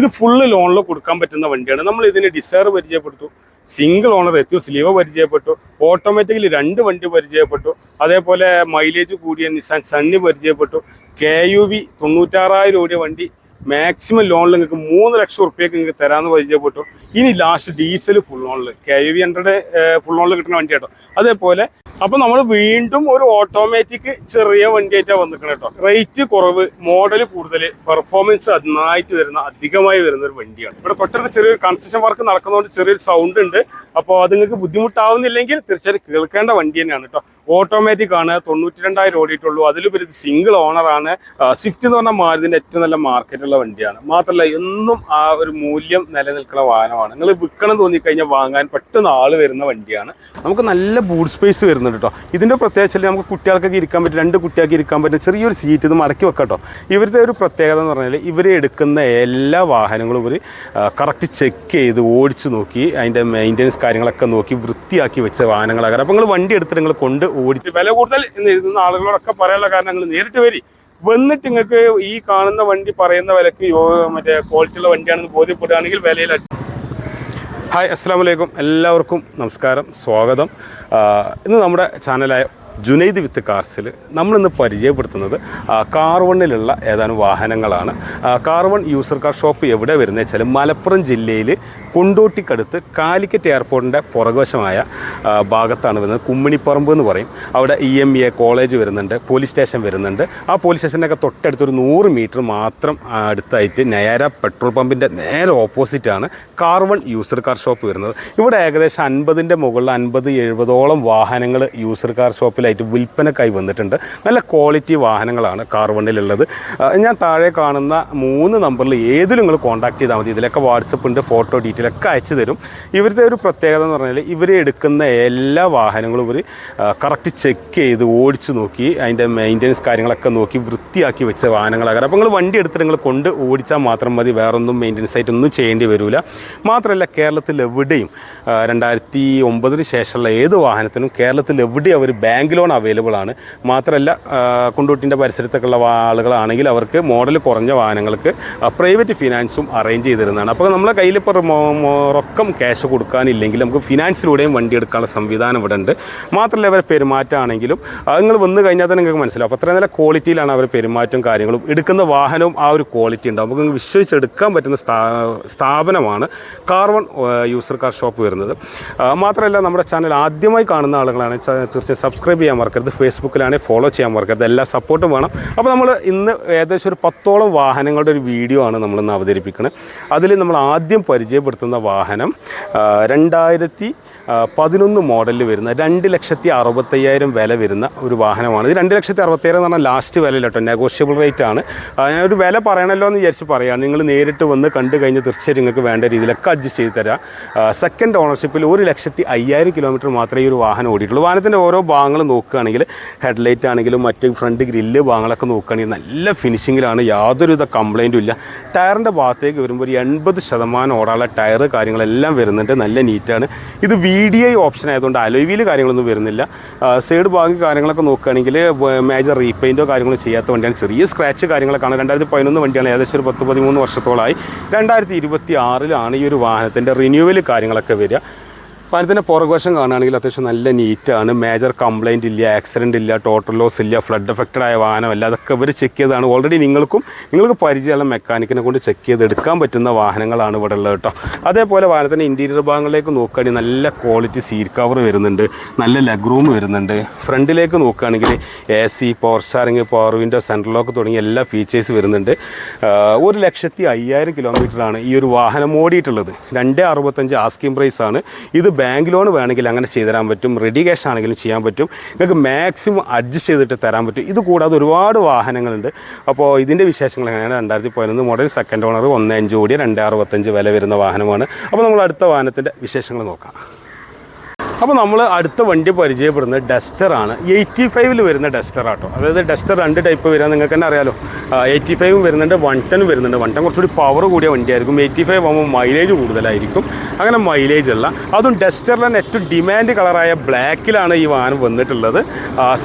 ഇത് ഫുള്ള് ലോണിൽ കൊടുക്കാൻ പറ്റുന്ന വണ്ടിയാണ്. നമ്മൾ ഇതിന് ഡിസയർ പരിചയപ്പെട്ടു. സിംഗിൾ ഓണർ എത്തി സ്ലീവ് പരിചയപ്പെട്ടു. ഓട്ടോമാറ്റിക്കലി രണ്ട് വണ്ടി പരിചയപ്പെട്ടു. അതേപോലെ മൈലേജ് കൂടിയ നിസാൻ സണ്ണി പരിചയപ്പെട്ടു. കെ യു വി തൊണ്ണൂറ്റാറായിരം ഓടിയ വണ്ടി. മാക്സിമം ലോണിൽ നിങ്ങൾക്ക് മൂന്ന് ലക്ഷം റുപ്യക്ക് നിങ്ങൾക്ക് തരാമെന്ന് പരിചയപ്പെട്ടു. ഇനി last diesel full ഓണിൽ K U V hundred full ഓണിൽ കിട്ടുന്ന വണ്ടി കേട്ടോ. അതേപോലെ അപ്പൊ നമ്മൾ വീണ്ടും ഒരു ഓട്ടോമാറ്റിക് ചെറിയ വണ്ടിയായിട്ടാണ് വന്നിരിക്കണം കേട്ടോ. റേറ്റ് കുറവ് മോഡൽ കൂടുതൽ പെർഫോമൻസ് നന്നായിട്ട് വരുന്ന അധികമായി വരുന്ന ഒരു വണ്ടിയാണ്. ഇവിടെ തൊട്ടടുത്ത് ചെറിയൊരു കൺസ്ട്രക്ഷൻ വർക്ക് നടക്കുന്നതുകൊണ്ട് ചെറിയൊരു സൗണ്ട് ഉണ്ട്. അപ്പോൾ അത് നിങ്ങൾക്ക് ബുദ്ധിമുട്ടാവുന്നില്ലെങ്കിൽ തീർച്ചയായും കേൾക്കേണ്ട വണ്ടി തന്നെയാണ് കേട്ടോ. ഓട്ടോമാറ്റിക് ആണ് തൊണ്ണൂറ്റി രണ്ടായിരം ഓടിയിട്ടുള്ളൂ. അതിലുപരി സിംഗിൾ ഓണറാണ് സ്വിഫ്റ്റ് എന്ന് പറഞ്ഞാൽ മാരുതിന്റെ ഏറ്റവും നല്ല മാർക്കറ്റുള്ള വണ്ടിയാണ്. മാത്രമല്ല എന്നും ആ ഒരു മൂല്യം നിലനിൽക്കുന്ന വാഹനമാണ്. നിങ്ങൾ വിൽക്കണം തോന്നിക്കഴിഞ്ഞാൽ വാങ്ങാൻ പെട്ടെന്ന് ആൾ വരുന്ന വണ്ടിയാണ്. നമുക്ക് നല്ല ബൂട്ട് സ്പേസ് വരുന്നുണ്ട് കേട്ടോ ഇതിന്റെ പ്രത്യേകിച്ച് നമുക്ക് കുട്ടികൾക്കൊക്കെ ഇരിക്കാൻ പറ്റും രണ്ട് കുട്ടികൾക്ക് ഇരിക്കാൻ പറ്റും ചെറിയൊരു സീറ്റ് ഇത് മടക്കി വെക്കാം കേട്ടോ ഇവരുടെ ഒരു പ്രത്യേകത എന്ന് പറഞ്ഞാൽ ഇവർ എടുക്കുന്ന എല്ലാ വാഹനങ്ങളും ഇവർ കറക്റ്റ് ചെക്ക് ചെയ്ത് ഓടിച്ചു നോക്കി അതിന്റെ മെയിന്റനൻസ് കാര്യങ്ങളൊക്കെ നോക്കി വൃത്തിയാക്കി വെച്ച വാഹനങ്ങളാകാരം അപ്പോൾ നിങ്ങൾ വണ്ടി എടുത്തിട്ട് നിങ്ങൾ കൊണ്ട് ഓടിച്ച് വില കൂടുതൽ എഴുതുന്ന ആളുകളോടൊക്കെ പറയാനുള്ള കാരണം നിങ്ങൾ നേരിട്ട് വരി. വന്നിട്ട് നിങ്ങൾക്ക് ഈ കാണുന്ന വണ്ടി പറയുന്ന വിലക്ക് മറ്റേ ക്വാളിറ്റിയുള്ള വണ്ടിയാണെന്ന് ബോധ്യപ്പെടുകയാണെങ്കിൽ വിലയിൽ ഹായ് അസ്സാം വലൈക്കും എല്ലാവർക്കും നമസ്കാരം സ്വാഗതം. ഇന്ന് നമ്മുടെ ചാനലായ ജുനൈദ് വിത്ത് കാർസിൽ നമ്മളിന്ന് പരിചയപ്പെടുത്തുന്നത് കാർവണ്ണിലുള്ള കാർ വണ്ണിലുള്ള ഏതാനും വാഹനങ്ങളാണ്. Car one car one user car shop എവിടെ വരുന്നത് വെച്ചാൽ മലപ്പുറം ജില്ലയിൽ കൊണ്ടോട്ടിക്കടുത്ത് കാലിക്കറ്റ് എയർപോർട്ടിന്റെ പുറകുവശമായ ഭാഗത്താണ് വരുന്നത്. കുമ്മിണിപ്പറമ്പ് എന്ന് പറയും. അവിടെ ഇ എം എ കോളേജ് വരുന്നുണ്ട് പോലീസ് സ്റ്റേഷൻ വരുന്നുണ്ട്. ആ പോലീസ് സ്റ്റേഷനൊക്കെ തൊട്ടടുത്തൊരു നൂറ് മീറ്റർ മാത്രം അടുത്തായിട്ട് നയാര പെട്രോൾ പമ്പിന്റെ നേരെ ഓപ്പോസിറ്റാണ് car one user car shop വരുന്നത്. ഇവിടെ ഏകദേശം അൻപതിന്റെ മുകളിൽ അൻപത് എഴുപതോളം വാഹനങ്ങൾ യൂസർ കാർ ഷോപ്പിലായിട്ട് വിൽപ്പനക്കായി വന്നിട്ടുണ്ട്. നല്ല ക്വാളിറ്റി വാഹനങ്ങളാണ് കാർ വണ്ണിലുള്ളത് ഞാൻ താഴെ കാണുന്ന മൂന്ന് നമ്പറിൽ ഏതിലും നിങ്ങൾ കോൺടാക്ട് ചെയ്താൽ മതി. ഇതിലൊക്കെ വാട്സപ്പ് ഉണ്ട് ഫോട്ടോ ഡീറ്റെയിൽ ഒക്കെ അയച്ചു തരും. ഇവരുടെ ഒരു പ്രത്യേകത എന്ന് പറഞ്ഞാൽ ഇവർ എടുക്കുന്ന എല്ലാ വാഹനങ്ങളും ഇവർ കറക്റ്റ് ചെക്ക് ചെയ്ത് ഓടിച്ചു നോക്കി അതിന്റെ മെയിന്റനൻസ് കാര്യങ്ങളൊക്കെ നോക്കി വൃത്തിയാക്കി വെച്ച വാഹനങ്ങളാകാരം അപ്പോൾ നിങ്ങൾ വണ്ടി എടുത്തിട്ട് നിങ്ങൾ കൊണ്ട് ഓടിച്ചാൽ മാത്രം മതി. വേറൊന്നും മെയിന്റനൻസ് ആയിട്ട് ഒന്നും ചെയ്യേണ്ടി വരില്ല മാത്രമല്ല കേരളത്തിൽ എവിടെയും രണ്ടായിരത്തി ഒമ്പതിന് ശേഷമുള്ള ഏത് വാഹനത്തിനും കേരളത്തിൽ എവിടെയും അവർ ബാങ്ക് ലോൺ അവൈലബിൾ ആണ്. മാത്രമല്ല കുണ്ടൂട്ടിന്റെ പരിസരത്തൊക്കെയുള്ള ആളുകളാണെങ്കിൽ അവർക്ക് മോഡൽ കുറഞ്ഞ വാഹനങ്ങൾക്ക് പ്രൈവറ്റ് ഫിനാൻസും അറേഞ്ച് ചെയ്ത് തരുന്നതാണ് അപ്പോൾ നമ്മളെ കയ്യിൽ ഇപ്പോൾ റൊക്കം ക്യാഷ് കൊടുക്കാനില്ലെങ്കിൽ നമുക്ക് ഫിനാൻസിലൂടെയും വണ്ടി എടുക്കാനുള്ള സംവിധാനം ഇവിടെ ഉണ്ട് മാത്രമല്ല അവരെ പെരുമാറ്റമാണെങ്കിലും നിങ്ങൾ വന്നു കഴിഞ്ഞാൽ തന്നെ നിങ്ങൾക്ക് മനസ്സിലാവും. അപ്പോൾ അത്രയും നല്ല ക്വാളിറ്റിയിലാണ് അവരുടെ പെരുമാറ്റവും കാര്യങ്ങളും. എടുക്കുന്ന വാഹനവും ആ ഒരു ക്വാളിറ്റി ഉണ്ടാവും നമുക്ക് വിശ്വസിച്ചെടുക്കാൻ പറ്റുന്ന സ്ഥാ- സ്ഥാപനമാണ് കാർവൺ യൂസർ കാർ ഷോപ്പ് വരുന്നത്. മാത്രമല്ല നമ്മുടെ ചാനൽ ആദ്യമായി കാണുന്ന ആളുകളാണ് തീർച്ചയായും സബ്സ്ക്രൈബ് ചെയ്യാൻ മറക്കരുത്. ഫേസ്ബുക്കിലാണെങ്കിൽ ഫോളോ ചെയ്യാൻ മറക്കരുത്. എല്ലാ സപ്പോർട്ടും വേണം. അപ്പോൾ നമ്മൾ ഇന്ന് ഏകദേശം ഒരു പത്തോളം വാഹനങ്ങളുടെ ഒരു വീഡിയോ ആണ് നമ്മളിന്ന് അവതരിപ്പിക്കുന്നത് അതിൽ നമ്മൾ ആദ്യം പരിചയപ്പെടുത്തുന്ന വാഹനം രണ്ടായിരത്തി പതിനൊന്ന് മോഡലിൽ വരുന്ന രണ്ട് ലക്ഷത്തി അറുപത്തയ്യായിരം വില വരുന്ന ഒരു വാഹനമാണ്. ഇത് രണ്ട് ലക്ഷത്തി അറുപത്തയ്യായിരം എന്ന് പറഞ്ഞാൽ ലാസ്റ്റ് വില കേട്ടോ നെഗോഷ്യബിൾ റേറ്റ് ആണ്. ഞാനൊരു വില പറയണല്ലോ എന്ന് വിചാരിച്ച് പറയുകയാണ് നിങ്ങൾ നേരിട്ട് വന്ന് കണ്ടു കഴിഞ്ഞ് തീർച്ചയായും നിങ്ങൾക്ക് വേണ്ട രീതിയിലൊക്കെ അഡ്ജസ്റ്റ് ചെയ്ത് തരാം. സെക്കൻഡ് ഓണർഷിപ്പിൽ ഒരു ലക്ഷത്തി അയ്യായിരം കിലോമീറ്റർ മാത്രമേ ഈ ഒരു വാഹനം ഓടിയിട്ടുള്ളൂ. വാഹനത്തിന്റെ ഓരോ ഭാഗങ്ങൾ നോക്കുകയാണെങ്കിൽ ഹെഡ്ലൈറ്റ് ആണെങ്കിലും മറ്റ് ഫ്രണ്ട് ഗ്രില്ല് ഭാഗങ്ങളൊക്കെ നോക്കുകയാണെങ്കിൽ നല്ല ഫിനിഷിങ്ങിലാണ് യാതൊരുവിധ കംപ്ലൈന്റും ഇല്ല. ടയറിന്റെ ഭാഗത്തേക്ക് വരുമ്പോൾ ഒരു എൺപത് ശതമാനം ഓടാനുള്ള ടയർ കാര്യങ്ങളെല്ലാം വരുന്നുണ്ട്. നല്ല നീറ്റാണ് ഇത് വി ഡി ഐ ഓപ്ഷൻ ആയതുകൊണ്ട് അലോവിയിൽ കാര്യങ്ങളൊന്നും വരുന്നില്ല. സൈഡ് ഭാഗം കാര്യങ്ങളൊക്കെ നോക്കുകയാണെങ്കിൽ മേജർ റീപെയിന്റോ കാര്യങ്ങളോ ചെയ്യാത്ത വണ്ടിയാണ്. ചെറിയ സ്ക്രാച്ച് കാര്യങ്ങളൊക്കെ ആണ്. രണ്ടായിരത്തി പതിനൊന്ന് വണ്ടിയാണ് ഏകദേശം ഒരു പത്ത് പതിമൂന്ന് വർഷത്തോളമായി. രണ്ടായിരത്തി ഇരുപത്തി ആറിലാണ് ഈ ഒരു വാഹനത്തിന്റെ റിന്യൂവൽ കാര്യങ്ങളൊക്കെ വരിക. വാഹനത്തിന്റെ പുറകുവശം കാണുകയാണെങ്കിൽ അത്യാവശ്യം നല്ല നീറ്റാണ്. മേജർ കംപ്ലൈന്റ് ഇല്ല ആക്സിഡന്റ് ഇല്ല ടോട്ടൽ ലോസ് ഇല്ല ഫ്ലഡ് എഫക്റ്റഡ് ആയ വാഹനമല്ല അതൊക്കെ ഇവർ ചെക്ക് ചെയ്തതാണ്. ഓൾറെഡി നിങ്ങൾക്കും നിങ്ങൾക്ക് പരിചയമുള്ള മെക്കാനിക്കിനെ കൊണ്ട് ചെക്ക് ചെയ്ത് എടുക്കാൻ പറ്റുന്ന വാഹനങ്ങളാണ് ഇവിടെ ഉള്ളത് കേട്ടോ. അതേപോലെ വാഹനത്തിന്റെ ഇന്റീരിയർ ഭാഗങ്ങളിലേക്ക് നോക്കുകയാണെങ്കിൽ നല്ല ക്വാളിറ്റി സീറ്റ് കവർ വരുന്നുണ്ട്. നല്ല ലെഗ് റൂം വരുന്നുണ്ട്. ഫ്രണ്ടിലേക്ക് നോക്കുകയാണെങ്കിൽ A C power steering power window central lock തുടങ്ങിയ എല്ലാ ഫീച്ചേഴ്സ് വരുന്നുണ്ട്. ഒരു ലക്ഷത്തി അയ്യായിരം കിലോമീറ്ററാണ് ഈ ഒരു വാഹനം ഓടിയിട്ടുള്ളത്. രണ്ട് അറുപത്തഞ്ച് ആസ്കിംഗ് പ്രൈസാണ് ഇത് ബാങ്ക് ലോൺ വേണമെങ്കിൽ അങ്ങനെ ചെയ്തു തരാൻ പറ്റും റെഡി ക്യാഷ് ആണെങ്കിലും ചെയ്യാൻ പറ്റും നിങ്ങൾക്ക് മാക്സിമം അഡ്ജസ്റ്റ് ചെയ്തിട്ട് തരാൻ പറ്റും. ഇത് കൂടാതെ ഒരുപാട് വാഹനങ്ങളുണ്ട്. അപ്പോൾ ഇതിന്റെ വിശേഷങ്ങൾ എങ്ങനെയാണ്? രണ്ടായിരത്തി പതിനൊന്ന് മോഡൽ സെക്കൻഡ് ഓണർ ഒന്ന് അഞ്ച് കോടി രണ്ട് അറുപത്തഞ്ച് വില വരുന്ന വാഹനമാണ്. അപ്പോൾ നമ്മൾ അടുത്ത വാഹനത്തിന്റെ വിശേഷങ്ങൾ നോക്കാം. അപ്പോൾ നമ്മൾ അടുത്ത വണ്ടി പരിചയപ്പെടുന്നത് ഡസ്റ്റർ ആണ്. എയ്റ്റി ഫൈവിൽ വരുന്ന ഡസ്റ്റർ ആട്ടോ. അതായത് ഡസ്റ്റർ രണ്ട് ടൈപ്പ് വരിക നിങ്ങൾക്ക് തന്നെ അറിയാലോ. എയ്റ്റി ഫൈവും വരുന്നുണ്ട് വൺ ടെൻ വരുന്നുണ്ട്. വൺ ടെൻ കുറച്ചുകൂടി പവർ കൂടിയ വണ്ടിയായിരിക്കും. എയ്റ്റി ഫൈവ് ആകുമ്പോൾ മൈലേജ് കൂടുതലായിരിക്കും. അങ്ങനെ മൈലേജ് ഉള്ള. അതും ഡസ്റ്ററിലെ ഏറ്റവും ഡിമാൻഡ് കളറായ ബ്ലാക്കിലാണ് ഈ വാഹനം വന്നിട്ടുള്ളത്.